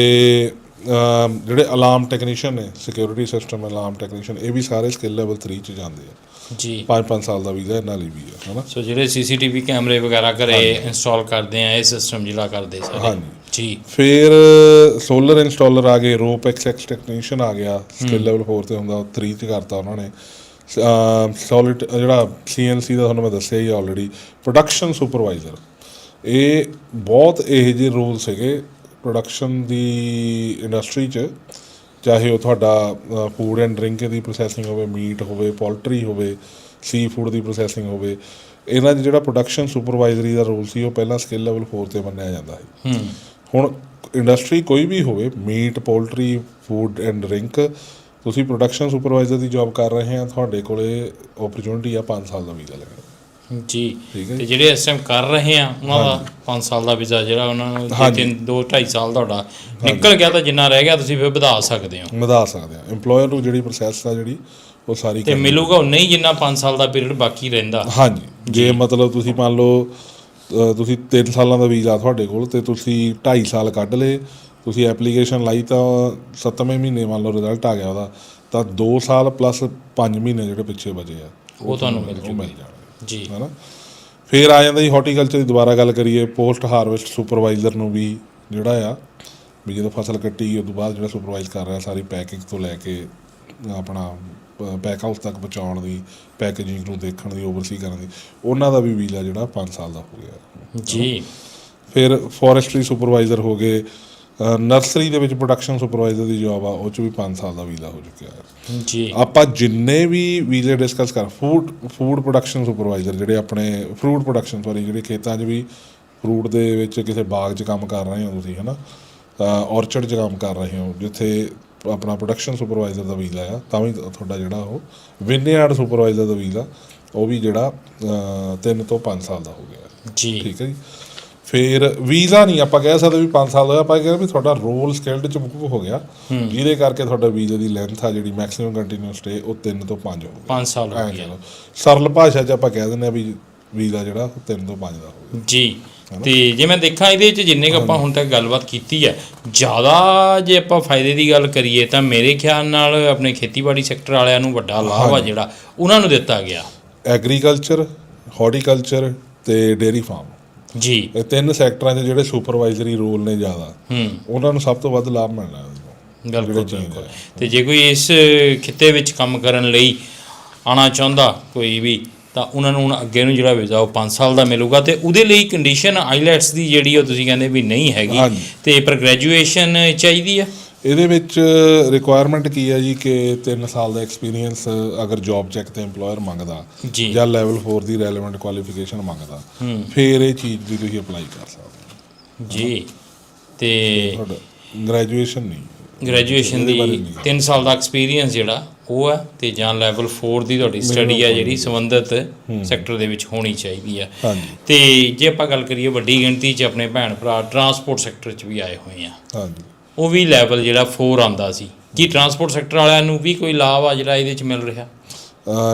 ਜਿਹੜੇ ਅਲਾਰਮ ਟੈਕਨੀਸ਼ੀਅਨ ਨੇ ਸਿਕਿਉਰਿਟੀ ਸਿਸਟਮ ਅਲਾਰਮ ਟੈਕਨੀਸ਼ੀਅਨ ਇਹ ਵੀ ਸਾਰੇ ਸਕਿੱਲ ਲੈਵਲ 3 ਚ ਜਾਂਦੇ ਆ।
ਜੀ।
5-5 ਸਾਲ ਦਾ ਵੀਜ਼ਾ ਇਹਨਾਂ ਲਈ ਵੀ ਆ ਹਨਾ?
ਸੋ ਜਿਹੜੇ ਸੀਸੀਟੀਵੀ ਕੈਮਰੇ ਵਗੈਰਾ ਘਰੇ ਇੰਸਟਾਲ ਕਰਦੇ ਆ ਇਹ ਸਿਸਟਮ ਜਿਹੜਾ ਕਰਦੇ ਸਾਰੇ।
ਹਾਂਜੀ।
ਜੀ।
ਫਿਰ ਸੋਲਰ ਇੰਸਟਾਲਰ ਆ ਗਏ ਰੋਪ ਐਕਸਐਕਸ ਟੈਕਨੀਸ਼ੀਅਨ ਆ ਗਿਆ ਸਕਿੱਲ ਲੈਵਲ 4 ਤੇ ਹੁੰਦਾ ਉਹ 3 ਚ ਕਰਤਾ ਉਹਨਾਂ ਨੇ। ਸੋਲਿਡ ਜਿਹੜਾ ਸੀਐਨਸੀ ਦਾ ਤੁਹਾਨੂੰ ਮੈਂ ਦੱਸਿਆ ਹੀ ਆਲਰੇਡੀ ਪ੍ਰੋਡਕਸ਼ਨ ਸੁਪਰਵਾਈਜ਼ਰ ਇਹ ਬਹੁਤ ਇਹੋ ਜਿਹੇ ਰੋਲ ਸੀਗੇ ਪ੍ਰੋਡਕਸ਼ਨ ਦੀ ਇੰਡਸਟਰੀ 'ਚ ਚਾਹੇ ਉਹ ਤੁਹਾਡਾ ਫੂਡ ਐਂਡ ਡਰਿੰਕ ਦੀ ਪ੍ਰੋਸੈਸਿੰਗ ਹੋਵੇ ਮੀਟ ਹੋਵੇ ਪੋਲਟਰੀ ਹੋਵੇ ਸੀ ਫੂਡ ਦੀ ਪ੍ਰੋਸੈਸਿੰਗ ਹੋਵੇ ਇਹਨਾਂ ਦਾ ਜਿਹੜਾ ਪ੍ਰੋਡਕਸ਼ਨ ਸੁਪਰਵਾਈਜ਼ਰੀ ਦਾ ਰੋਲ ਸੀ ਉਹ ਪਹਿਲਾਂ ਸਕਿੱਲ ਲੈਵਲ 4 ਤੇ ਮੰਨਿਆ ਜਾਂਦਾ ਸੀ ਹੁਣ ਇੰਡਸਟਰੀ ਕੋਈ ਵੀ ਹੋਵੇ meat poultry food and drink ਤੁਸੀਂ ਪ੍ਰੋਡਕਸ਼ਨ ਸੁਪਰਵਾਈਜ਼ਰ ਦੀ ਜੌਬ ਕਰ ਰਹੇ ਆ ਤੁਹਾਡੇ ਕੋਲੇ ਓਪਰਚੁਨਿਟੀ ਆ 5 ਸਾਲ ਦਾ ਵੀਜ਼ਾ ਲੱਗਣਾ
ਜੀ।
ਠੀਕ ਹੈ
ਤੇ ਜਿਹੜੇ ਇਸ ਟਾਈਮ ਕਰ ਰਹੇ ਆ ਉਹਨਾਂ ਦਾ 5 ਸਾਲ ਦਾ ਵੀਜ਼ਾ ਜਿਹੜਾ ਉਹਨਾਂ ਨੂੰ ਜੇ
ਹਾਂਜੀ।
ਤਿੰਨ 2 2.5 ਸਾਲ ਤੁਹਾਡਾ ਨਿਕਲ ਗਿਆ ਤਾਂ ਜਿੰਨਾ ਰਹਿ ਗਿਆ ਤੁਸੀਂ ਫਿਰ ਵਧਾ ਸਕਦੇ ਹੋ।
ਵਧਾ ਸਕਦੇ ਆ EMPLOYER ਨੂੰ ਜਿਹੜੀ ਪ੍ਰੋਸੈਸ ਆ ਜਿਹੜੀ ਉਹ ਸਾਰੀ
ਤੇ
ਕਰਨੀ-
ਮਿਲੂਗਾ ਉਹ ਨਹੀਂ ਜਿੰਨਾ 5 ਸਾਲ ਦਾ ਪੀਰੀਅਡ ਬਾਕੀ ਰਹਿੰਦਾ।
ਹਾਂਜੀ। ਜੇ ਮਤਲਬ ਤੁਸੀਂ ਮੰਨ ਲਓ ਅ, ਤੁਸੀਂ 3 ਸਾਲਾਂ ਦਾ ਵੀਜ਼ਾ ਤੁਹਾਡੇ ਕੋਲ ਤੇ ਤੁਸੀਂ 2.5 ਸਾਲ ਕੱਢ ਲਏ ਤੁਸੀਂ ਐਪਲੀਕੇਸ਼ਨ ਲਾਈ ਤਾਂ 7ਵੇਂ ਮਹੀਨੇ ਮੰਨ ਲਓ ਰਿਜ਼ਲਟ ਆ ਗਿਆ ਉਹਦਾ ਤਾਂ 2 ਸਾਲ ਪਲੱਸ 5 ਮਹੀਨੇ ਜਿਹੜੇ ਪਿੱਛੇ ਬਚੇ ਆ
ਉਹ ਤੁਹਾਨੂੰ ਮਿਲ
ਉਹ ਮਿਲ ਜਾਣਗੇ।
ਜੀ।
ਹਨਾ? ਫਿਰ ਆ ਜਾਂਦਾ ਜੀ ਹਾਰਟੀਕਲਚਰ ਦੀ ਦੁਬਾਰਾ ਗੱਲ ਕਰੀਏ ਪੋਸਟ ਹਾਰਵੈਸਟ ਸੁਪਰਵਾਈਜ਼ਰ ਨੂੰ ਵੀ ਜਿਹੜਾ ਆ ਵੀ ਜਦੋਂ ਫਸਲ ਕੱਟੀ ਉਸ ਤੋਂ ਬਾਅਦ ਜਿਹੜਾ ਸੁਪਰਵਾਈਜ਼ ਕਰ ਰਿਹਾ ਸਾਰੀ ਪੈਕਿੰਗ ਤੋਂ ਲੈ ਕੇ ਆਪਣਾ ਪੈਕ ਹਾਊਸ ਤੱਕ ਪਹੁੰਚਾਉਣ ਦੀ ਪੈਕੇਜਿੰਗ ਨੂੰ ਦੇਖਣ ਦੀ ਓਵਰਸੀ ਕਰਨ ਦੀ ਉਹਨਾਂ ਦਾ ਵੀ ਵੀਜ਼ਾ ਜਿਹੜਾ 5 ਸਾਲ ਦਾ ਹੋ ਗਿਆ।
ਜੀ।
ਫਿਰ ਫੋਰੈਸਟਰੀ ਸੁਪਰਵਾਈਜ਼ਰ ਹੋ ਗਏ ਨਰਸਰੀ ਦੇ ਵਿੱਚ ਪ੍ਰੋਡਕਸ਼ਨ ਸੁਪਰਵਾਈਜ਼ਰ ਦੀ ਜੌਬ ਆ ਉਹ ਚ ਵੀ 5 ਸਾਲ ਦਾ ਵੀਜ਼ਾ ਹੋ ਚੁੱਕਿਆ ਹੈ।
ਜੀ।
ਆਪਾਂ ਜਿੰਨੇ ਵੀ ਵੀਜ਼ੇ ਡਿਸਕਸ ਕਰ ਫੂਡ ਫੂਡ ਪ੍ਰੋਡਕਸ਼ਨ ਸੁਪਰਵਾਈਜ਼ਰ ਜਿਹੜੇ ਆਪਣੇ ਫਰੂਟ ਪ੍ਰੋਡਕਸ਼ਨ ਸੌਰੀ ਜਿਹੜੇ ਖੇਤਾਂ 'ਚ ਵੀ ਫਰੂਟ ਦੇ ਵਿੱਚ ਕਿਸੇ ਬਾਗ 'ਚ ਕੰਮ ਕਰ ਰਹੇ ਹੋ ਤੁਸੀਂ ਹਨਾ? ਔਰਚਰਡ 'ਚ ਕੰਮ ਕਰ ਰਹੇ ਹੋ ਜਿੱਥੇ ਆਪਣਾ ਪ੍ਰੋਡਕਸ਼ਨ ਸੁਪਰਵਾਈਜ਼ਰ ਦਾ ਵੀਜ਼ਾ ਆ ਤਾਂ ਵੀ ਤੁਹਾਡਾ ਜਿਹੜਾ ਉਹ ਵਿਨਯਾਰਡ ਸੁਪਰਵਾਈਜ਼ਰ ਦਾ ਵੀਜ਼ਾ ਉਹ ਵੀ ਜਿਹੜਾ 3 ਤੋਂ 5 ਸਾਲ ਦਾ ਹੋ ਗਿਆ।
ਜੀ।
ਠੀਕ ਹੈ ਜੀ? ਫਿਰ ਵੀਜ਼ਾ ਨਹੀਂ ਆਪਾਂ ਕਹਿ ਸਕਦੇ ਵੀ 5 ਸਾਲ ਹੋਇਆ ਆਪਾਂ ਕਹਿੰਦੇ ਵੀ ਤੁਹਾਡਾ ਰੋਲ ਸਕਿਲਡ ਚ ਮੂਵ ਹੋ ਗਿਆ। ਜਿਹਦੇ ਕਰਕੇ ਤੁਹਾਡਾ ਵੀਜ਼ਾ ਦੀ ਲੈਂਥ ਆ ਜਿਹੜੀ ਮੈਕਸਿਮਮ ਕੰਟੀਨਿਊਸ ਸਟੇ ਉਹ 3 ਤੋਂ 5 ਹੋ ਗਿਆ
5 ਸਾਲ ਹੋ ਗਿਆ
ਸਰਲ ਭਾਸ਼ਾ 'ਚ ਆਪਾਂ ਕਹਿ ਦਿੰਦੇ ਆ ਵੀ ਵੀਜ਼ਾ ਜਿਹੜਾ ਉਹ 3 ਤੋਂ 5 ਦਾ ਹੋ ਗਿਆ।
ਜੀ। ਤੇ ਜੇ ਮੈਂ ਦੇਖਾਂ ਇਹਦੇ ਵਿੱਚ ਜਿੰਨੇ ਕੁ ਆਪਾਂ ਹੁਣ ਤੱਕ ਗੱਲਬਾਤ ਕੀਤੀ ਹੈ ਜ਼ਿਆਦਾ ਜੇ ਆਪਾਂ ਫਾਇਦੇ ਦੀ ਗੱਲ ਕਰੀਏ ਤਾਂ ਮੇਰੇ ਖਿਆਲ ਨਾਲ ਆਪਣੇ ਖੇਤੀਬਾੜੀ ਸੈਕਟਰ ਵਾਲਿਆਂ ਨੂੰ ਵੱਡਾ ਲਾਭ ਆ ਜਿਹੜਾ ਉਹਨਾਂ ਨੂੰ ਦਿੱਤਾ ਗਿਆ।
ਐਗਰੀਕਲਚਰ ਹਾਰਟੀਕਲਚਰ ਤੇ ਡੇਅਰੀ ਫਾਰਮ
ਜੀ।
ਇਹ ਤਿੰਨ ਸੈਕਟਰਾਂ 'ਚ ਜਿਹੜੇ ਸੁਪਰਵਾਈਜ਼ਰੀ ਰੋਲ ਨੇ ਜ਼ਿਆਦਾ
ਹੂੰ।
ਉਹਨਾਂ ਨੂੰ ਸਭ ਤੋਂ ਵੱਧ ਲਾਭ ਮਿਲਣਾ ਹੈ।
ਬਿਲਕੁਲ ਬਿਲਕੁਲ। ਤੇ ਜੇ ਕੋਈ ਇਸ ਖਿੱਤੇ ਵਿੱਚ ਕੰਮ ਕਰਨ ਲਈ ਆਣਾ ਚਾਹੁੰਦਾ ਕੋਈ ਵੀ ਤਾਂ ਉਹਨਾਂ ਨੂੰ ਹੁਣ ਅੱਗੇ ਨੂੰ ਜਿਹੜਾ ਵੀਜ਼ਾ ਉਹ 5 ਸਾਲ ਦਾ ਮਿਲੂਗਾ ਤੇ ਉਹਦੇ ਲਈ ਕੰਡੀਸ਼ਨ ਆਈਲੈਟਸ ਦੀ ਜਿਹੜੀ ਉਹ ਤੁਸੀਂ ਕਹਿੰਦੇ ਵੀ ਨਹੀਂ ਹੈਗੀ। ਤੇ ਪਰ ਗ੍ਰੈਜੂਏਸ਼ਨ ਚਾਹੀਦੀ ਆ?
ਇਹਦੇ ਵਿੱਚ ਰਿਕੁਆਇਰਮੈਂਟ ਕੀ ਹੈ ਜੀ ਕਿ 3 ਸਾਲ ਦਾ ਐਕਸਪੀਰੀਅੰਸ ਅਗਰ ਜੌਬ ਚੈੱਕ ਤੇ EMPLOYER ਮੰਗਦਾ
ਜੀ।
ਜਾਂ ਲੈਵਲ 4 ਦੀ ਰੈਲੇਵੈਂਟ ਕੁਆਲੀਫਿਕੇਸ਼ਨ ਮੰਗਦਾ ਫਿਰ ਇਹ ਚੀਜ਼ ਦੀ ਤੁਸੀਂ ਅਪਲਾਈ ਕਰ ਸਕਦੇ ਹੋ।
ਜੀ। ਤੇ
ਤੁਹਾਡਾ ਗ੍ਰੈਜੂਏਸ਼ਨ ਨਹੀਂ
ਗ੍ਰੈਜੂਏਸ਼ਨ ਦੀ
ਨਹੀਂ
3 ਸਾਲ ਦਾ ਐਕਸਪੀਰੀਅੰਸ ਜਿਹੜਾ ਉਹ ਹੈ ਤੇ ਜਾਂ ਲੈਵਲ 4 ਦੀ ਤੁਹਾਡੀ ਸਟੱਡੀ ਆ ਜਿਹੜੀ ਸੰਬੰਧਿਤ ਸੈਕਟਰ ਦੇ ਵਿੱਚ ਹੋਣੀ ਚਾਹੀਦੀ ਆ
ਹਾਂਜੀ।
ਤੇ ਜੇ ਆਪਾਂ ਗੱਲ ਕਰੀਏ ਵੱਡੀ ਗਿਣਤੀ 'ਚ ਆਪਣੇ ਭੈਣ ਭਰਾ ਟਰਾਂਸਪੋਰਟ ਸੈਕਟਰ 'ਚ ਵੀ ਆਏ ਹੋਏ ਆ।
ਹਾਂਜੀ।
ਉਹ ਵੀ ਲੈਵਲ ਜਿਹੜਾ 4 ਆਂਦਾ ਸੀ। ਕੀ ਟਰਾਂਸਪੋਰਟ ਸੈਕਟਰ ਵਾਲਿਆਂ ਨੂੰ ਵੀ ਕੋਈ ਲਾਭ ਆ ਜਿਹੜਾ ਇਹਦੇ 'ਚ ਮਿਲ ਰਿਹਾ?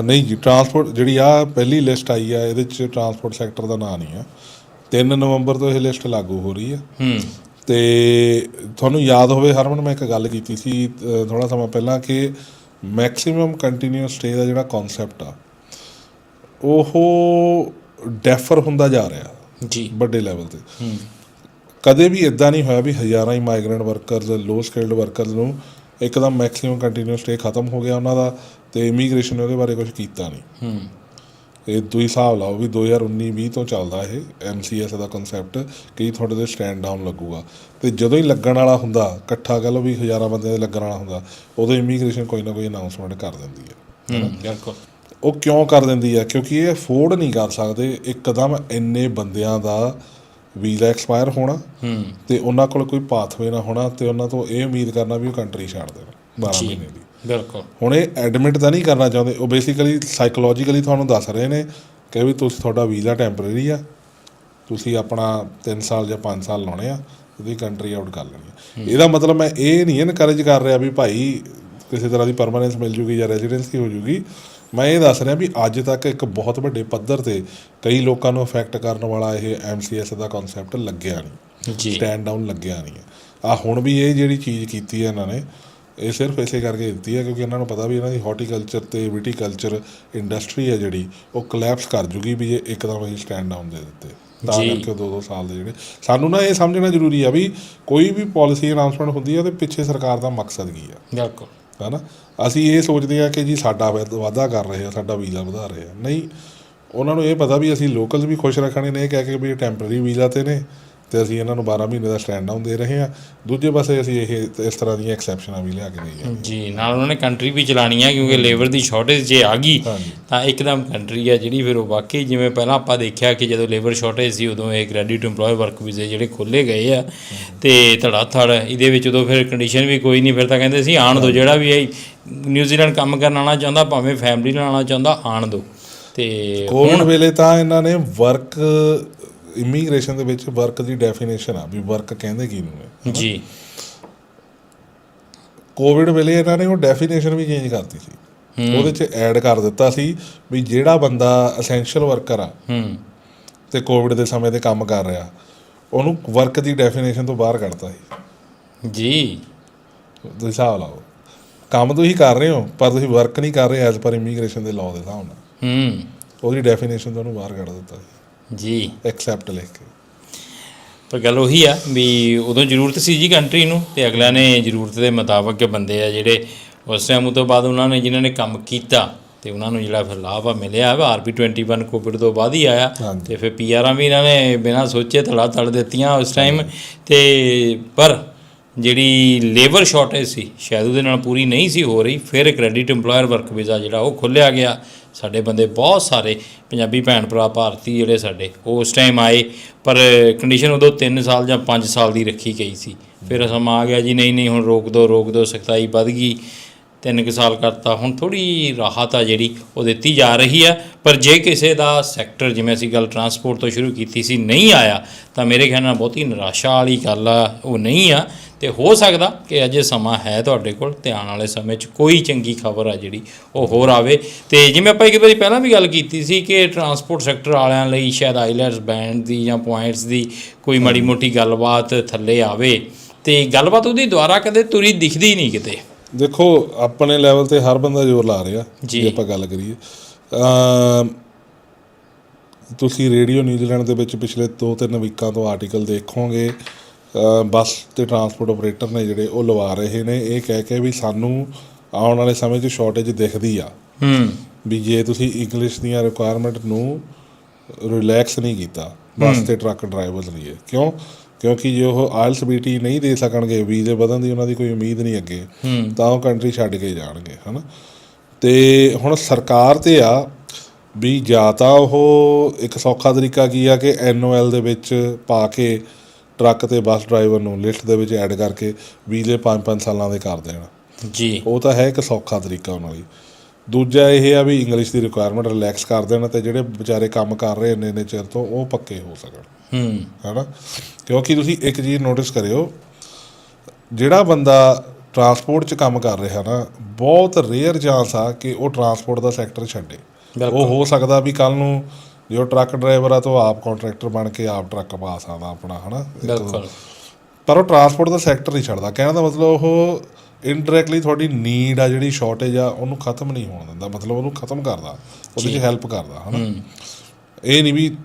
ਨਹੀਂ ਜੀ ਟਰਾਂਸਪੋਰਟ ਜਿਹੜੀ ਆ ਪਹਿਲੀ ਲਿਸਟ ਆਈ ਆ ਇਹਦੇ ਚ ਟਰਾਂਸਪੋਰਟ ਸੈਕਟਰ ਦਾ ਨਾਂ ਨਹੀਂ ਆ। 3 ਨਵੰਬਰ ਤੋਂ ਇਹ ਲਿਸਟ ਲਾਗੂ ਹੋ ਰਹੀ ਆ।
ਹੂੰ।
ਤੇ ਤੁਹਾਨੂੰ ਯਾਦ ਹੋਵੇ ਹਰਮਨ ਮੈਂ ਇੱਕ ਗੱਲ ਕੀਤੀ ਸੀ ਥੋੜਾ ਸਮਾਂ ਪਹਿਲਾਂ ਕਿ ਮੈਕਸਿਮਮ ਕੰਟੀਨਿਊਸ ਸਟੇ ਦਾ ਜਿਹੜਾ ਕਨਸੈਪਟ ਆ ਉਹ ਡੈਫਰ ਹੁੰਦਾ ਜਾ ਰਿਹਾ
ਜੀ।
ਵੱਡੇ ਲੈਵਲ ਤੇ।
ਹੂੰ।
ਕਦੇ ਵੀ ਇਦਾਂ ਨਹੀਂ ਹੋਇਆ ਵੀ ਹਜ਼ਾਰਾਂ ਹੀ migrant workers low skilled workers ਨੂੰ ਇੱਕਦਮ ਮੈਕਸਿਮਮ ਕੰਟੀਨਿਊਸ ਸਟੇ ਖਤਮ ਹੋ ਗਿਆ ਉਹਨਾਂ ਦਾ ਤੇ ਇਮੀਗ੍ਰੇਸ਼ਨ ਨੇ ਉਹਦੇ ਬਾਰੇ ਕੁਝ ਕੀਤਾ ਨਹੀਂ।
ਹੂੰ।
ਇਹ ਤੁਸੀਂ ਹਿਸਾਬ ਲਾਓ ਵੀ 2019-20 ਤੋਂ ਚੱਲਦਾ ਇਹ ਐਮਸੀਐਸ ਦਾ ਕਨਸੈਪਟ ਕਿ ਤੁਹਾਡੇ ਤੇ ਸਟੈਂਡ ਡਾਊਨ ਲੱਗੂਗਾ। ਤੇ ਜਦੋਂ ਹੀ ਲੱਗਣ ਵਾਲਾ ਹੁੰਦਾ ਇਕੱਠਾ ਕਹ ਲਓ ਵੀ ਹਜ਼ਾਰਾਂ ਬੰਦਿਆਂ ਦੇ ਲੱਗਣ ਵਾਲਾ ਹੁੰਦਾ ਉਦੋਂ ਇਮੀਗ੍ਰੇਸ਼ਨ ਕੋਈ ਨਾ ਕੋਈ ਅਨਾਉਂਸਮੈਂਟ ਕਰ ਦਿੰਦੀ ਹੈ।
ਹੂੰ ਬਿਲਕੁਲ।
ਉਹ ਕਿਉਂ ਕਰ ਦਿੰਦੀ ਹੈ? ਕਿਉਂਕਿ ਇਹ ਅਫੋਰਡ ਨਹੀਂ ਕਰ ਸਕਦੇ ਇੱਕਦਮ ਇੰਨੇ ਬੰਦਿਆਂ ਦਾ ਵੀਜ਼ਾ ਐਕਸਪਾਇਰ ਹੋਣਾ
ਹੂੰ।
ਤੇ ਉਹਨਾਂ ਕੋਲ ਕੋਈ ਪਾਥਵੇ ਨਾ ਹੋਣਾ ਤੇ ਉਹਨਾਂ ਤੋਂ ਇਹ ਉਮੀਦ ਕਰਨਾ ਵੀ ਉਹ ਕੰਟਰੀ ਛੱਡ ਦੇਣ 12
ਜੀ।
ਮਹੀਨੇ ਦੀ।
ਬਿਲਕੁਲ।
ਹੁਣ ਇਹ ਐਡਮਿਟ ਤਾਂ ਨਹੀਂ ਕਰਨਾ ਚਾਹੁੰਦੇ ਉਹ ਬੇਸਿਕਲੀ ਸਾਈਕੋਲੋਜੀਕਲੀ ਤੁਹਾਨੂੰ ਦੱਸ ਰਹੇ ਨੇ ਕਿ ਵੀ ਤੁਸੀਂ ਤੁਹਾਡਾ ਵੀਜ਼ਾ ਟੈਂਪਰੇਰੀ ਆ ਤੁਸੀਂ ਆਪਣਾ 3 ਸਾਲ ਜਾਂ 5 ਸਾਲ ਲਾਉਣੇ ਆ ਤੁਸੀਂ ਕੰਟਰੀ ਆਊਟ ਕਰ ਲੈਣੀ ਇਹਦਾ ਮਤਲਬ ਮੈਂ ਇਹ ਨਹੀਂ ਇਨਕਰੇਜ ਕਰ ਰਿਹਾ ਵੀ ਭਾਈ ਕਿਸੇ ਤਰ੍ਹਾਂ ਦੀ ਪਰਮਾਨੈਂਸ ਮਿਲ ਜੂਗੀ ਜਾਂ ਰੈਜ਼ੀਡੈਂਸੀ ਹੋ ਜੂਗੀ ਮੈਂ ਇਹ ਦੱਸ ਰਿਹਾ ਵੀ ਅੱਜ ਤੱਕ ਇੱਕ ਬਹੁਤ ਵੱਡੇ ਪੱਧਰ ਤੇ ਕਈ ਲੋਕਾਂ ਨੂੰ ਅਫੈਕਟ ਕਰਨ ਵਾਲਾ ਇਹ ਐਮਸੀਐਸ ਦਾ ਕਨਸੈਪਟ ਲੱਗਿਆ ਨਹੀਂ।
ਜੀ।
ਸਟੈਂਡ ਡਾਊਨ ਲੱਗਿਆ ਨਹੀਂ ਹੈ। ਆ ਹੁਣ ਵੀ ਇਹ ਜਿਹੜੀ ਚੀਜ਼ ਕੀਤੀ ਹੈ ਇਹਨਾਂ ਨੇ ਇਹ ਸਿਰਫ ਇਸੇ ਕਰਕੇ ਦਿੱਤੀ ਹੈ ਕਿਉਂਕਿ ਇਹਨਾਂ ਨੂੰ ਪਤਾ ਵੀ ਇਹਨਾਂ ਦੀ ਹਾਰਟੀਕਲਚਰ ਤੇ ਵਿਟੀਕਲਚਰ ਇੰਡਸਟਰੀ ਹੈ ਜਿਹੜੀ ਉਹ ਕਲੈਪਸ ਕਰ ਜੂਗੀ ਵੀ ਇਹ ਇੱਕਦਮ ਅਸੀਂ ਸਟੈਂਡ ਡਾਊਨ ਦੇ ਦਿੱਤੇ। ਤਾਂ। ਕਰਕੇ ਦੋ ਦੋ ਸਾਲ ਦੇ ਜਿਹੜੇ ਸਾਨੂੰ ਨਾ ਇਹ ਸਮਝਣਾ ਜ਼ਰੂਰੀ ਆ ਵੀ ਕੋਈ ਵੀ ਪਾਲਿਸੀ ਅਨਾਉਂਸਮੈਂਟ ਹੁੰਦੀ ਹੈ ਤੇ ਪਿੱਛੇ ਸਰਕਾਰ ਦਾ ਮਕਸਦ ਕੀ ਆ।
ਬਿਲਕੁਲ।
ਹਨਾ? ਅਸੀਂ ਇਹ ਸੋਚਦੇ ਆ ਕਿ ਜੀ ਸਾਡਾ ਵਧ- ਵਾਧਾ ਕਰ ਰਹੇ ਆ, ਸਾਡਾ ਵੀਜ਼ਾ ਵਧਾ ਰਹੇ ਆ। ਨਹੀਂ, ਉਹਨਾਂ ਨੂੰ ਇਹ ਪਤਾ ਵੀ ਅਸੀਂ ਲੋਕਲ ਵੀ ਖੁਸ਼ ਰੱਖਣੇ ਨੇ, ਇਹ ਕਹਿ ਕੇ ਵੀ ਇਹ ਟੈਂਪਰੇਰੀ ਵੀਜ਼ਾ ਤੇ ਨੇ। ਤੇ ਅਸੀਂ ਇਹਨਾਂ ਨੂੰ 12 ਮਹੀਨੇ ਦਾ ਸਟੈਂਡ ਡਾਊਨ ਦੇ ਰਹੇ ਆ ਦੂਜੇ ਪਾਸੇ ਅਸੀਂ ਇਹ ਇਸ ਤਰ੍ਹਾਂ ਦੀਆਂ ਐਕਸੈਪਸ਼ਨਾਂ ਵੀ ਲਿਆ ਕੇ ਦੇਈਏ
ਜੀ ਨਾਲ ਉਹਨਾਂ ਨੇ ਕੰਟਰੀ ਵੀ ਚਲਾਣੀ ਆ ਕਿਉਂਕਿ ਲੇਬਰ ਦੀ ਸ਼ਾਰਟੇਜ ਜੇ ਆ ਗਈ। ਤਾਂ ਇੱਕਦਮ ਕੰਟਰੀ ਆ ਜਿਹੜੀ ਫਿਰ ਉਹ ਵਾਕਈ ਜਿਵੇਂ ਪਹਿਲਾਂ ਆਪਾਂ ਦੇਖਿਆ ਕਿ ਜਦੋਂ ਲੇਬਰ ਸ਼ਾਰਟੇਜ ਸੀ ਉਦੋਂ ਇਹ ਕ੍ਰੈਡਿਟ EMPLOYE ਵਰਕ ਵੀਜ਼ੇ ਜਿਹੜੇ ਖੋਲੇ ਗਏ ਆ ਤੇ ਧੜਾ ਧੜ ਇਹਦੇ ਵਿੱਚ ਉਦੋਂ ਫਿਰ ਕੰਡੀਸ਼ਨ ਵੀ ਕੋਈ ਨਹੀਂ ਫਿਰ ਤਾਂ ਕਹਿੰਦੇ ਸੀ ਆਣ ਦੋ ਜਿਹੜਾ ਵੀ ਇਹ ਨਿਊਜ਼ੀਲੈਂਡ ਕੰਮ ਕਰਨ ਆਉਣਾ ਚਾਹੁੰਦਾ ਭਾਵੇਂ ਫੈਮਿਲੀ ਨਾਲ ਆਉਣਾ ਚਾਹੁੰਦਾ ਆਣ ਦੋ। ਤੇ
ਕੋਵਿਡ ਵੇਲੇ ਤਾਂ ਇਹਨਾਂ ਨੇ ਵਰਕ ਇਮੀਗ੍ਰੇਸ਼ਨ ਦੇ ਵਿੱਚ ਵਰਕ ਦੀ ਡੈਫੀਨੇਸ਼ਨ ਆ ਵੀ ਵਰਕ ਕਹਿੰਦੇ ਕੀ ਨੂੰ ਹੈ
ਜੀ।
ਕੋਵਿਡ ਵੇਲੇ ਇਹਨਾਂ ਨੇ ਉਹ ਡੈਫੀਨੇਸ਼ਨ ਵੀ ਚੇਂਜ ਕਰਤੀ ਸੀ। ਉਹਦੇ 'ਚ ਐਡ ਕਰ ਦਿੱਤਾ ਸੀ ਵੀ ਜਿਹੜਾ ਬੰਦਾ ਅਸੈਂਸ਼ੀਅਲ ਵਰਕਰ ਆ
ਹੂੰ।
ਤੇ ਕੋਵਿਡ ਦੇ ਸਮੇਂ ਤੇ ਕੰਮ ਕਰ ਰਿਹਾ ਉਹਨੂੰ ਵਰਕ ਦੀ ਡੈਫੀਨੇਸ਼ਨ ਤੋਂ ਬਾਹਰ ਕੱਢਤਾ ਸੀ।
ਜੀ।
ਤੁਸੀਂ ਹਿਸਾਬ ਲਾਓ। ਕੰਮ ਤੁਸੀਂ ਕਰ ਰਹੇ ਹੋ ਪਰ ਤੁਸੀਂ ਵਰਕ ਨਹੀਂ ਕਰ ਰਹੇ ਐਜ਼ ਪਰ ਇਮੀਗ੍ਰੇਸ਼ਨ ਦੇ ਲਾਅ ਦੇ ਹਿਸਾਬ ਨਾਲ।
ਹੂੰ।
ਉਹਦੀ ਡੈਫੀਨੇਸ਼ਨ ਤੋਂ ਉਹਨੂੰ ਬਾਹਰ ਕੱਢ ਦਿੱਤਾ ਸੀ।
ਜੀ
ਐਕਸੈਪਟ ਲਿਖ ਕੇ
ਪਰ ਗੱਲ ਉਹੀ ਆ ਵੀ ਉਦੋਂ ਜ਼ਰੂਰਤ ਸੀ ਜੀ ਕੰਟਰੀ ਨੂੰ ਤੇ ਅਗਲਿਆਂ ਨੇ ਜ਼ਰੂਰਤ ਦੇ ਮੁਤਾਬਕ ਬੰਦੇ ਆ ਜਿਹੜੇ ਉਸ ਟਾਈਮ ਤੋਂ ਬਾਅਦ ਉਹਨਾਂ ਨੇ ਜਿਨ੍ਹਾਂ ਨੇ ਕੰਮ ਕੀਤਾ ਤੇ ਉਹਨਾਂ ਨੂੰ ਜਿਹੜਾ ਫਿਰ ਲਾਭ ਆ ਮਿਲਿਆ ਵਾ ਆਰਪੀ 21 ਕੋਵਿਡ ਤੋਂ ਬਾਅਦ ਹੀ ਆਇਆ। ਤੇ ਫਿਰ ਪੀਆਰਾਂ ਵੀ ਇਹਨਾਂ ਨੇ ਬਿਨਾਂ ਸੋਚੇ ਧੜਾ ਧੜ ਦਿੱਤੀਆਂ ਉਸ ਟਾਈਮ ਤੇ ਪਰ ਜਿਹੜੀ ਲੇਬਰ ਸ਼ਾਰਟੇਜ ਸੀ ਸ਼ਾਇਦ ਉਹਦੇ ਨਾਲ ਪੂਰੀ ਨਹੀਂ ਸੀ ਹੋ ਰਹੀ ਫਿਰ ਕ੍ਰੈਡਿਟ EMPLOYER ਵਰਕ ਵੀਜ਼ਾ ਜਿਹੜਾ ਉਹ ਖੋਲ੍ਹਿਆ ਗਿਆ ਸਾਡੇ ਬੰਦੇ ਬਹੁਤ ਸਾਰੇ ਪੰਜਾਬੀ ਭੈਣ ਭਰਾ ਭਾਰਤੀ ਜਿਹੜੇ ਸਾਡੇ, ਉਹ ਉਸ ਟਾਈਮ ਆਏ, ਪਰ ਕੰਡੀਸ਼ਨ ਉਦੋਂ 3 ਸਾਲ ਜਾਂ 5 ਸਾਲ ਦੀ ਰੱਖੀ ਗਈ ਸੀ। ਫਿਰ ਸਮਾਂ ਆ ਗਿਆ ਜੀ, ਨਹੀਂ ਨਹੀਂ, ਹੁਣ ਰੋਕ ਦੋ ਰੋਕ ਦੋ, ਸਖਤਾਈ ਵੱਧ ਗਈ। ਤਿੰਨ ਕੁ ਸਾਲ ਕਰਤਾ, ਹੁਣ ਥੋੜੀ ਰਾਹਤ ਆ ਜਿਹੜੀ ਉਹ ਦਿੱਤੀ ਜਾ ਰਹੀ ਆ। ਪਰ ਜੇ ਕਿਸੇ ਦਾ ਸੈਕਟਰ ਜਿਵੇਂ ਅਸੀਂ ਗੱਲ ਟਰਾਂਸਪੋਰਟ ਤੋਂ ਸ਼ੁਰੂ ਕੀਤੀ ਸੀ ਨਹੀਂ ਆਇਆ, ਤਾਂ ਮੇਰੇ ਖਿਆਲ ਨਾਲ ਬਹੁਤੀ ਨਿਰਾਸ਼ਾ ਵਾਲੀ ਗੱਲ ਆ, ਉਹ ਨਹੀਂ ਆ। ਤੇ ਹੋ ਸਕਦਾ ਕਿ ਅਜੇ ਸਮਾਂ ਹੈ ਤੁਹਾਡੇ ਕੋਲ, ਤੇ ਆਉਣ ਵਾਲੇ ਸਮੇਂ 'ਚ ਕੋਈ ਚੰਗੀ ਖਬਰ ਆ ਜਿਹੜੀ ਉਹ ਹੋਰ ਆਵੇ। ਤੇ ਜਿਵੇਂ ਆਪਾਂ ਇੱਕ ਵਾਰੀ ਪਹਿਲਾਂ ਵੀ ਗੱਲ ਕੀਤੀ ਸੀ ਕਿ ਟਰਾਂਸਪੋਰਟ ਸੈਕਟਰ ਵਾਲਿਆਂ ਲਈ ਸ਼ਾਇਦ ਆਈਲੈਟਸ ਬੈਂਡ ਦੀ ਜਾਂ ਪੁਆਇੰਟਸ ਦੀ ਕੋਈ ਮਾੜੀ ਮੋਟੀ ਗੱਲਬਾਤ ਥੱਲੇ ਆਵੇ, ਤੇ ਗੱਲਬਾਤ ਉਹਦੀ ਦੁਆਰਾ ਕਦੇ ਤੁਰੀ ਦਿਖਦੀ ਨਹੀਂ ਕਿਤੇ।
ਦੇਖੋ ਆਪਣੇ ਲੈਵਲ ਤੇ ਹਰ ਬੰਦਾ ਜ਼ੋਰ ਲਾ ਰਿਹਾ
ਜੀ।
ਆਪਾਂ ਗੱਲ ਕਰੀਏ। ਤੁਸੀਂ ਰੇਡੀਓ ਨਿਊਜ਼ੀਲੈਂਡ ਦੇ ਵਿੱਚ ਪਿਛਲੇ 2-3 ਵੀਕਾਂ ਤੋਂ ਆਰਟੀਕਲ ਦੇਖੋਗੇ ਬੱਸ ਤੇ ਟਰਾਂਸਪੋਰਟ ਆਪਰੇਟਰ ਨੇ ਜਿਹੜੇ ਉਹ ਲਵਾ ਰਹੇ ਨੇ ਇਹ ਕਹਿ ਕੇ ਵੀ ਸਾਨੂੰ ਆਉਣ ਵਾਲੇ ਸਮੇਂ 'ਚ ਸ਼ਾਰਟੇਜ ਦਿਖਦੀ ਆ।
ਹੂੰ।
ਵੀ ਜੇ ਤੁਸੀਂ ਇੰਗਲਿਸ਼ ਦੀਆਂ ਰਿਕੁਆਇਰਮੈਂਟ ਨੂੰ ਰਿਲੈਕਸ ਨਹੀਂ ਕੀਤਾ ਬੱਸ ਤੇ ਟਰੱਕ ਡਰਾਈਵਰਸ ਲਈ ਕਿਉਂ? ਕਿਉਂਕਿ ਜੇ ਉਹ ਆਇਲਸ ਬੀਟੀ ਨਹੀਂ ਦੇ ਸਕਣਗੇ ਵੀਜ਼ੇ ਵਧਣ ਦੀ ਉਹਨਾਂ ਦੀ ਕੋਈ ਉਮੀਦ ਨਹੀਂ ਅੱਗੇ ਤਾਂ ਉਹ ਕੰਟਰੀ ਛੱਡ ਕੇ ਜਾਣਗੇ ਹਨਾ? ਤੇ ਹੁਣ ਸਰਕਾਰ ਤੇ ਆ ਵੀ ਜਾਂ ਤਾਂ ਉਹ ਇੱਕ ਸੌਖਾ ਤਰੀਕਾ ਕੀ ਆ ਕਿ ਐਨਓਐਲ ਦੇ ਵਿੱਚ ਪਾ ਕੇ ਟਰੱਕ ਤੇ ਬੱਸ ਡਰਾਈਵਰ ਨੂੰ ਲਿਸਟ ਦੇ ਵਿੱਚ ਐਡ ਕਰਕੇ ਵੀਜ਼ੇ 5-5 ਸਾਲਾਂ ਦੇ ਕਰ ਦੇਣ।
ਜੀ।
ਉਹ ਤਾਂ ਹੈ ਇੱਕ ਸੌਖਾ ਤਰੀਕਾ ਉਹਨਾਂ ਲਈ। ਦੂਜਾ ਇਹ ਆ ਵੀ ਇੰਗਲਿਸ਼ ਦੀ ਰਿਕੁਆਇਰਮੈਂਟ ਰਿਲੈਕਸ ਕਰ ਦੇਣ ਤੇ ਜਿਹੜੇ ਵਿਚਾਰੇ ਕੰਮ ਕਰ ਰਹੇ ਨੇ ਨੇ ਚਿਰ ਤੋਂ ਉਹ ਪੱਕੇ ਹੋ ਸਕਣ।
ਹੂੰ।
ਹੈਨਾ? ਕਿਉਂਕਿ ਤੁਸੀਂ ਇੱਕ ਚੀਜ਼ ਨੋਟਿਸ ਕਰਿਓ ਜਿਹੜਾ ਬੰਦਾ ਟਰਾਂਸਪੋਰਟ 'ਚ ਕੰਮ ਕਰ ਰਿਹਾ ਨਾ ਬਹੁਤ ਰੇਅਰ ਚਾਂਸ ਆ ਕਿ ਉਹ ਟਰਾਂਸਪੋਰਟ ਦਾ ਸੈਕਟਰ ਛੱਡੇ। ਉਹ ਹੋ ਸਕਦਾ ਵੀ ਕੱਲ ਨੂੰ ਜੇ ਟਰੱਕ ਡਰਾਈਵਰ ਆ ਤਾਂ ਆਪ ਕੰਟਰੈਕਟਰ ਬਣ ਕੇ ਆਪ ਟਰੱਕ ਪਾ ਸਕਦਾ ਆਪਣਾ ਹਨਾ?
ਬਿਲਕੁਲ।
ਪਰ ਉਹ ਟਰਾਂਸਪੋਰਟ ਦਾ ਸੈਕਟਰ ਨਹੀਂ ਛੱਡਦਾ। ਕਹਿਣ ਦਾ ਮਤਲਬ ਉਹ ਇਨਡਾਇਰੈਕਟਲੀ ਤੁਹਾਡੀ ਨੀਡ ਆ ਜਿਹੜੀ ਸ਼ਾਰਟੇਜ ਆ ਉਹਨੂੰ ਖਤਮ ਨਹੀਂ ਹੋਣ ਦਿੰਦਾ। ਮਤਲਬ ਉਹਨੂੰ ਖਤਮ ਕਰਦਾ ਉਹਦੇ 'ਚ ਹੈਲਪ ਕਰਦਾ ਹਨਾ? ਇਹ ਨਹੀਂ ਵੀ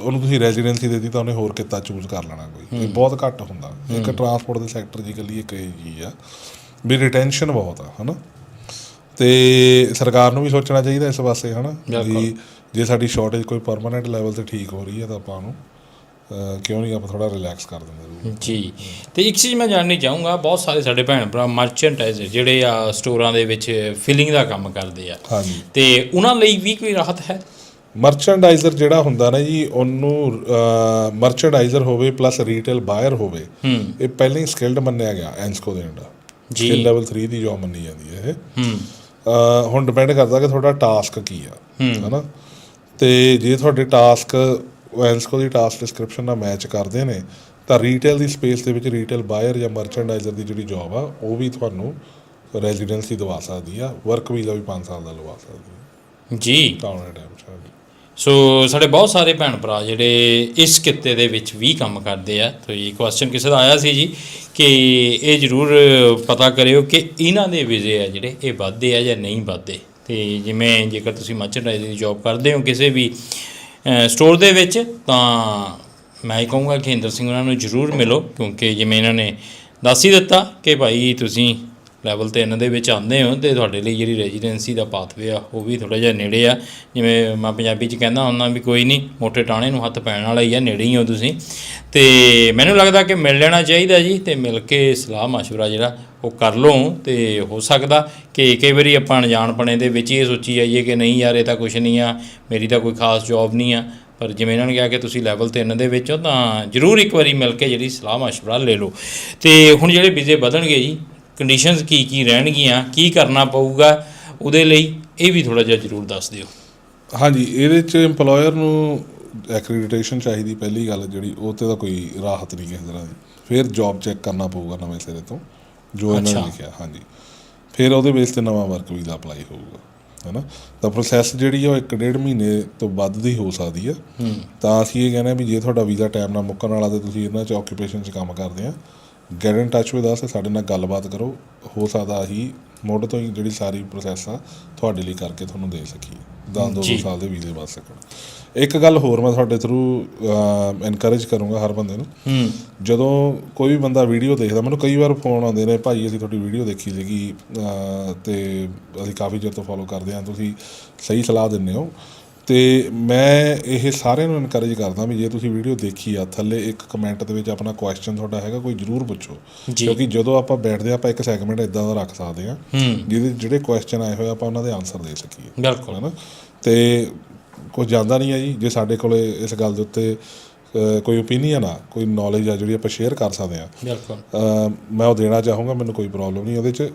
ਉਹਨੂੰ ਤੁਸੀਂ ਰੈਜ਼ੀਡੈਂਸੀ ਦੇ ਦਿੱਤੀ ਤਾਂ ਉਹਨੇ ਹੋਰ ਕਿੱਤਾ ਚੂਜ਼ ਕਰ ਲੈਣਾ ਕੋਈ। ਇਹ ਬਹੁਤ ਘੱਟ ਹੁੰਦਾ। ਇੱਕ ਟਰਾਂਸਪੋਰਟ ਦੇ ਸੈਕਟਰ ਦੀ ਗੱਲ ਹੀ ਇੱਕ ਇਹ ਚੀਜ਼ ਆ ਵੀ ਰਿਟੈਂਸ਼ਨ ਬਹੁਤ ਆ ਹਨਾ? ਤੇ ਸਰਕਾਰ ਨੂੰ ਵੀ ਸੋਚਣਾ ਚਾਹੀਦਾ ਇਸ ਪਾਸੇ ਹਨਾ? ਵੀ ਜੇ ਸਾਡੀ ਸ਼ਾਰਟੇਜ ਕੋਈ ਪਰਮਨੈਂਟ ਲੈਵਲ ਤੇ ਠੀਕ ਹੋ ਰਹੀ ਹੈ ਤਾਂ ਆਪਾਂ ਨੂੰ ਕਿਉਂ ਨਹੀਂ ਆਪਾਂ ਥੋੜਾ ਰਿਲੈਕਸ ਕਰ ਦਿੰਦੇ
ਜੀ। ਤੇ ਇੱਕ ਚੀਜ਼ ਮੈਂ ਜਾਣਨੀ ਚਾਹੂੰਗਾ ਬਹੁਤ ਸਾਰੇ ਸਾਡੇ ਭੈਣ ਭਰਾ ਮਰਚੈਂਟਾਈਜ਼ਰ ਜਿਹੜੇ ਆ ਸਟੋਰਾਂ ਦੇ ਵਿੱਚ ਫਿਲਿੰਗ ਦਾ ਕੰਮ ਕਰਦੇ ਆ।
ਹਾਂਜੀ।
ਤੇ ਉਹਨਾਂ ਲਈ ਵੀ ਕੋਈ ਰਾਹਤ ਹੈ?
ਮਰਚੈਂਡਾਈਜ਼ਰ ਜਿਹੜਾ ਹੁੰਦਾ ਨਾ ਜੀ ਉਹਨੂੰ ਮਰਚੈਂਡਾਈਜ਼ਰ ਹੋਵੇ ਪਲੱਸ ਰੀਟੇਲ ਬਾਇਰ ਹੋਵੇ ਇਹ ਪਹਿਲਾਂ ਹੀ ਸਕਿਲਡ ਮੰਨਿਆ ਗਿਆ ਐਂਸਕੋ ਦੇ ਅੰਡਰ।
ਜੀ।
ਸਕਿਲ ਲੈਵਲ 3 ਦੀ ਜੌਬ ਮੰਨੀ ਜਾਂਦੀ ਹੈ ਇਹ।
ਹੂੰ।
ਹੁਣ ਡਿਪੈਂਡ ਕਰਦਾ ਕਿ ਤੁਹਾਡਾ ਟਾਸਕ ਕੀ ਆ ਹਨਾ? ਤੇ ਜੇ ਤੁਹਾਡੇ ਟਾਸਕ ਐਂਸਕੋ ਦੀ ਟਾਸਕ ਡਿਸਕ੍ਰਿਪਸ਼ਨ ਨਾਲ ਮੈਚ ਕਰਦੇ ਨੇ ਤਾਂ ਰੀਟੇਲ ਦੀ ਸਪੇਸ ਦੇ ਵਿੱਚ ਰੀਟੇਲ ਬਾਇਰ ਜਾਂ ਮਰਚੈਂਡਾਈਜ਼ਰ ਦੀ ਜਿਹੜੀ ਜੌਬ ਆ ਉਹ ਵੀ ਤੁਹਾਨੂੰ ਰੈਜ਼ੀਡੈਂਸੀ ਦਵਾ ਸਕਦੀ ਆ ਵਰਕ ਵੀਜ਼ਾ ਵੀ 5 ਸਾਲ ਦਾ ਲਵਾ ਸਕਦੀ
ਜੀ।
ਤਾਂ ਉਹਨਾਂ ਟਾਈਮ ਚ ਹਾਂਜੀ।
ਸੋ ਸਾਡੇ ਬਹੁਤ ਸਾਰੇ ਭੈਣ ਭਰਾ ਜਿਹੜੇ ਇਸ ਕਿੱਤੇ ਦੇ ਵਿੱਚ ਵੀ ਕੰਮ ਕਰਦੇ ਆ। ਤੇ ਇਹ ਕੁਐਸਚਨ ਕਿਸੇ ਦਾ ਆਇਆ ਸੀ ਜੀ ਕਿ ਇਹ ਜ਼ਰੂਰ ਪਤਾ ਕਰਿਓ ਕਿ ਇਹਨਾਂ ਦੇ ਵੀਜ਼ੇ ਆ ਜਿਹੜੇ, ਇਹ ਵੱਧਦੇ ਆ ਜਾਂ ਨਹੀਂ ਵੱਧਦੇ? ਤੇ ਜਿਵੇਂ ਜੇਕਰ ਤੁਸੀਂ ਮਰਚੈਂਡਾਈਜ਼ ਦੀ ਜੌਬ ਕਰਦੇ ਹੋ ਕਿਸੇ ਵੀ ਸਟੋਰ ਦੇ ਵਿੱਚ, ਤਾਂ ਮੈਂ ਕਹੂੰਗਾ ਕਿ ਹਿੰਦਰ ਸਿੰਘ ਉਹਨਾਂ ਨੂੰ ਜ਼ਰੂਰ ਮਿਲੋ, ਕਿਉਂਕਿ ਜਿਵੇਂ ਇਹਨਾਂ ਨੇ ਦੱਸ ਹੀ ਦਿੱਤਾ ਕਿ ਭਾਈ ਤੁਸੀਂ ਲੈਵਲ 3 ਦੇ ਵਿੱਚ ਆਉਂਦੇ ਹੋ ਤੇ ਤੁਹਾਡੇ ਲਈ ਜਿਹੜੀ ਰੈਜ਼ੀਡੈਂਸੀ ਦਾ ਪਾਥਵੇ ਆ ਉਹ ਵੀ ਥੋੜਾ ਜਿਹਾ ਨੇੜੇ ਆ ਜਿਵੇਂ ਮੈਂ ਪੰਜਾਬੀ 'ਚ ਕਹਿੰਦਾ ਹੁੰਦਾ ਵੀ ਕੋਈ ਨਹੀਂ ਮੋਟੇ ਟਾਣੇ ਨੂੰ ਹੱਥ ਪੈਣ ਵਾਲਾ ਹੀ ਆ ਨੇੜੇ ਹੀ ਹੋ ਤੁਸੀਂ ਤੇ ਮੈਨੂੰ ਲੱਗਦਾ ਕਿ ਮਿਲ ਲੈਣਾ ਚਾਹੀਦਾ ਜੀ ਤੇ ਮਿਲ ਕੇ ਸਲਾਹ مشورہ ਜਿਹੜਾ ਉਹ ਕਰ ਲਓ ਤੇ ਹੋ ਸਕਦਾ ਕਿ ਕਈ ਵਾਰੀ ਆਪਾਂ ਅਣਜਾਣਪਣੇ ਦੇ ਵਿੱਚ ਹੀ ਇਹ ਸੋਚੀ ਜਾਈਏ ਕਿ ਨਹੀਂ ਯਾਰ ਇਹ ਤਾਂ ਕੁਝ ਨਹੀਂ ਆ ਮੇਰੀ ਤਾਂ ਕੋਈ ਖਾਸ ਜੌਬ ਨਹੀਂ ਆ ਪਰ ਜਿਵੇਂ ਇਹਨਾਂ ਨੇ ਕਿਹਾ ਕਿ ਤੁਸੀਂ ਲੈਵਲ 3 ਦੇ ਵਿੱਚ ਹੋ ਤਾਂ ਜ਼ਰੂਰ ਇੱਕ ਵਾਰੀ ਮਿਲ ਕੇ ਜਿਹੜੀ ਸਲਾਹ مشورہ ਲੈ ਲਓ ਤੇ ਹੁਣ ਜਿਹੜੇ ਵੀਜ਼ੇ ਵਧਣਗੇ ਜੀ ਕੰਡੀਸ਼ਨਸ ਕੀ ਕੀ ਰਹਿਣਗੀਆਂ ਕੀ ਕਰਨਾ ਪਊਗਾ ਉਹਦੇ ਲਈ ਇਹ ਵੀ ਥੋੜਾ ਜਿਹਾ ਜ਼ਰੂਰ ਦੱਸ ਦਿਓ।
ਹਾਂਜੀ ਇਹਦੇ ਚ EMPLOYER ਨੂੰ ਐਕ੍ਰੈਡੀਟੇਸ਼ਨ ਚਾਹੀਦੀ ਪਹਿਲੀ ਗੱਲ ਜਿਹੜੀ ਉਹ ਤੇ ਤਾਂ ਕੋਈ ਰਾਹਤ ਨਹੀਂ ਕਿਸੇ ਤਰ੍ਹਾਂ ਦੀ। ਫਿਰ ਜੌਬ ਚੈੱਕ ਕਰਨਾ ਪਊਗਾ ਨਵੇਂ ਸਿਰੇ ਤੋਂ ਜੋ ਇਹਨਾਂ ਨੇ। ਲਿਖਿਆ ਹਾਂਜੀ। ਫਿਰ ਉਹਦੇ ਬੇਸ ਤੇ ਨਵਾਂ ਵਰਕ ਵੀਜ਼ਾ ਅਪਲਾਈ ਹੋਊਗਾ ਹੈਨਾ। ਤਾਂ ਪ੍ਰੋਸੈਸ ਜਿਹੜੀ ਆ ਉਹ ਇੱਕ ਡੇਢ ਮਹੀਨੇ ਤੋਂ ਵੱਧ ਦੀ ਹੋ ਸਕਦੀ ਆ। ਤਾਂ ਅਸੀਂ ਇਹ ਕਹਿੰਦੇ ਆ ਵੀ ਜੇ ਤੁਹਾਡਾ ਵੀਜ਼ਾ ਟਾਈਮ ਨਾਲ ਮੁੱਕਣ ਵਾਲਾ ਤੇ ਤੁਸੀਂ ਇਹਨਾਂ ਚ ਆਕੂਪੇਸ਼ਨ 'ਚ ਕੰਮ ਕਰਦੇ ਆ get in touch with us ਸਾਡੇ ਨਾਲ ਗੱਲਬਾਤ ਕਰੋ। ਹੋ ਸਕਦਾ ਅਸੀਂ ਮੁੱਢ ਤੋਂ ਹੀ ਜਿਹੜੀ ਸਾਰੀ ਪ੍ਰੋਸੈਸ ਆ ਤੁਹਾਡੇ ਲਈ ਕਰਕੇ ਤੁਹਾਨੂੰ ਦੇ ਸਕੀਏ। 10
ਜੀ।
2 ਸਾਲ ਦੇ ਵੀਜ਼ੇ ਬਚ ਸਕਣ। ਇੱਕ ਗੱਲ ਹੋਰ ਮੈਂ ਤੁਹਾਡੇ ਥਰੂ ਐਨਕਰੇਜ ਕਰੂੰਗਾ ਹਰ ਬੰਦੇ ਨੂੰ। ਜਦੋਂ ਕੋਈ ਵੀ ਬੰਦਾ ਵੀਡੀਓ ਦੇਖਦਾ ਮੈਨੂੰ ਕਈ ਵਾਰ ਫੋਨ ਆਉਂਦੇ ਨੇ ਭਾਈ ਅਸੀਂ ਤੁਹਾਡੀ ਵੀਡੀਓ ਦੇਖੀ ਸੀਗੀ ਤੇ ਅਸੀਂ ਕਾਫੀ ਚਿਰ ਤੋਂ ਫੋਲੋ ਕਰਦੇ ਹਾਂ ਤੁਸੀਂ ਸਹੀ ਸਲਾਹ ਦਿੰਦੇ ਹੋ। ਤੇ ਮੈਂ ਇਹ ਸਾਰਿਆਂ ਨੂੰ ਇਨਕਰੇਜ ਕਰਦਾ ਵੀ ਜੇ ਤੁਸੀਂ ਵੀਡੀਓ ਦੇਖੀ ਆ ਥੱਲੇ ਇੱਕ ਕਮੈਂਟ ਦੇ ਵਿੱਚ ਆਪਣਾ ਕੁਐਸਚਨ ਤੁਹਾਡਾ ਹੈਗਾ ਕੋਈ ਜ਼ਰੂਰ ਪੁੱਛੋ। ਕਿਉਂਕਿ ਜਦੋਂ ਆਪਾਂ ਬੈਠਦੇ ਹਾਂ ਆਪਾਂ ਇੱਕ ਸੈਗਮੈਂਟ ਇਦਾਂ ਦਾ ਰੱਖ ਸਕਦੇ ਹਾਂ
ਹੂੰ।
ਜਿਹਦੇ ਜਿਹੜੇ ਕੁਐਸਚਨ ਆਏ ਹੋਏ ਆਪਾਂ ਉਹਨਾਂ ਦੇ ਆਨਸਰ ਦੇ ਸਕੀਏ।
ਬਿਲਕੁਲ।
ਹਨਾ? ਤੇ ਕੁਝ ਜਾਂਦਾ ਨਹੀਂ ਹੈ ਜੀ ਜੇ ਸਾਡੇ ਕੋਲੇ ਇਸ ਗੱਲ ਦੇ ਉੱਤੇ ਕੋਈ ਓਪੀਨੀਅਨ ਆ ਕੋਈ ਨੌਲੇਜ ਆ ਜਿਹੜੀ ਆਪਾਂ ਸ਼ੇਅਰ ਕਰ ਸਕਦੇ ਆ
ਬਿਲਕੁਲ।
ਮੈਂ ਉਹ ਦੇਣਾ ਚਾਹੂੰਗਾ ਮੈਨੂੰ ਕੋਈ ਪ੍ਰੋਬਲਮ ਨਹੀਂ। ਉਹਦੇ ਚ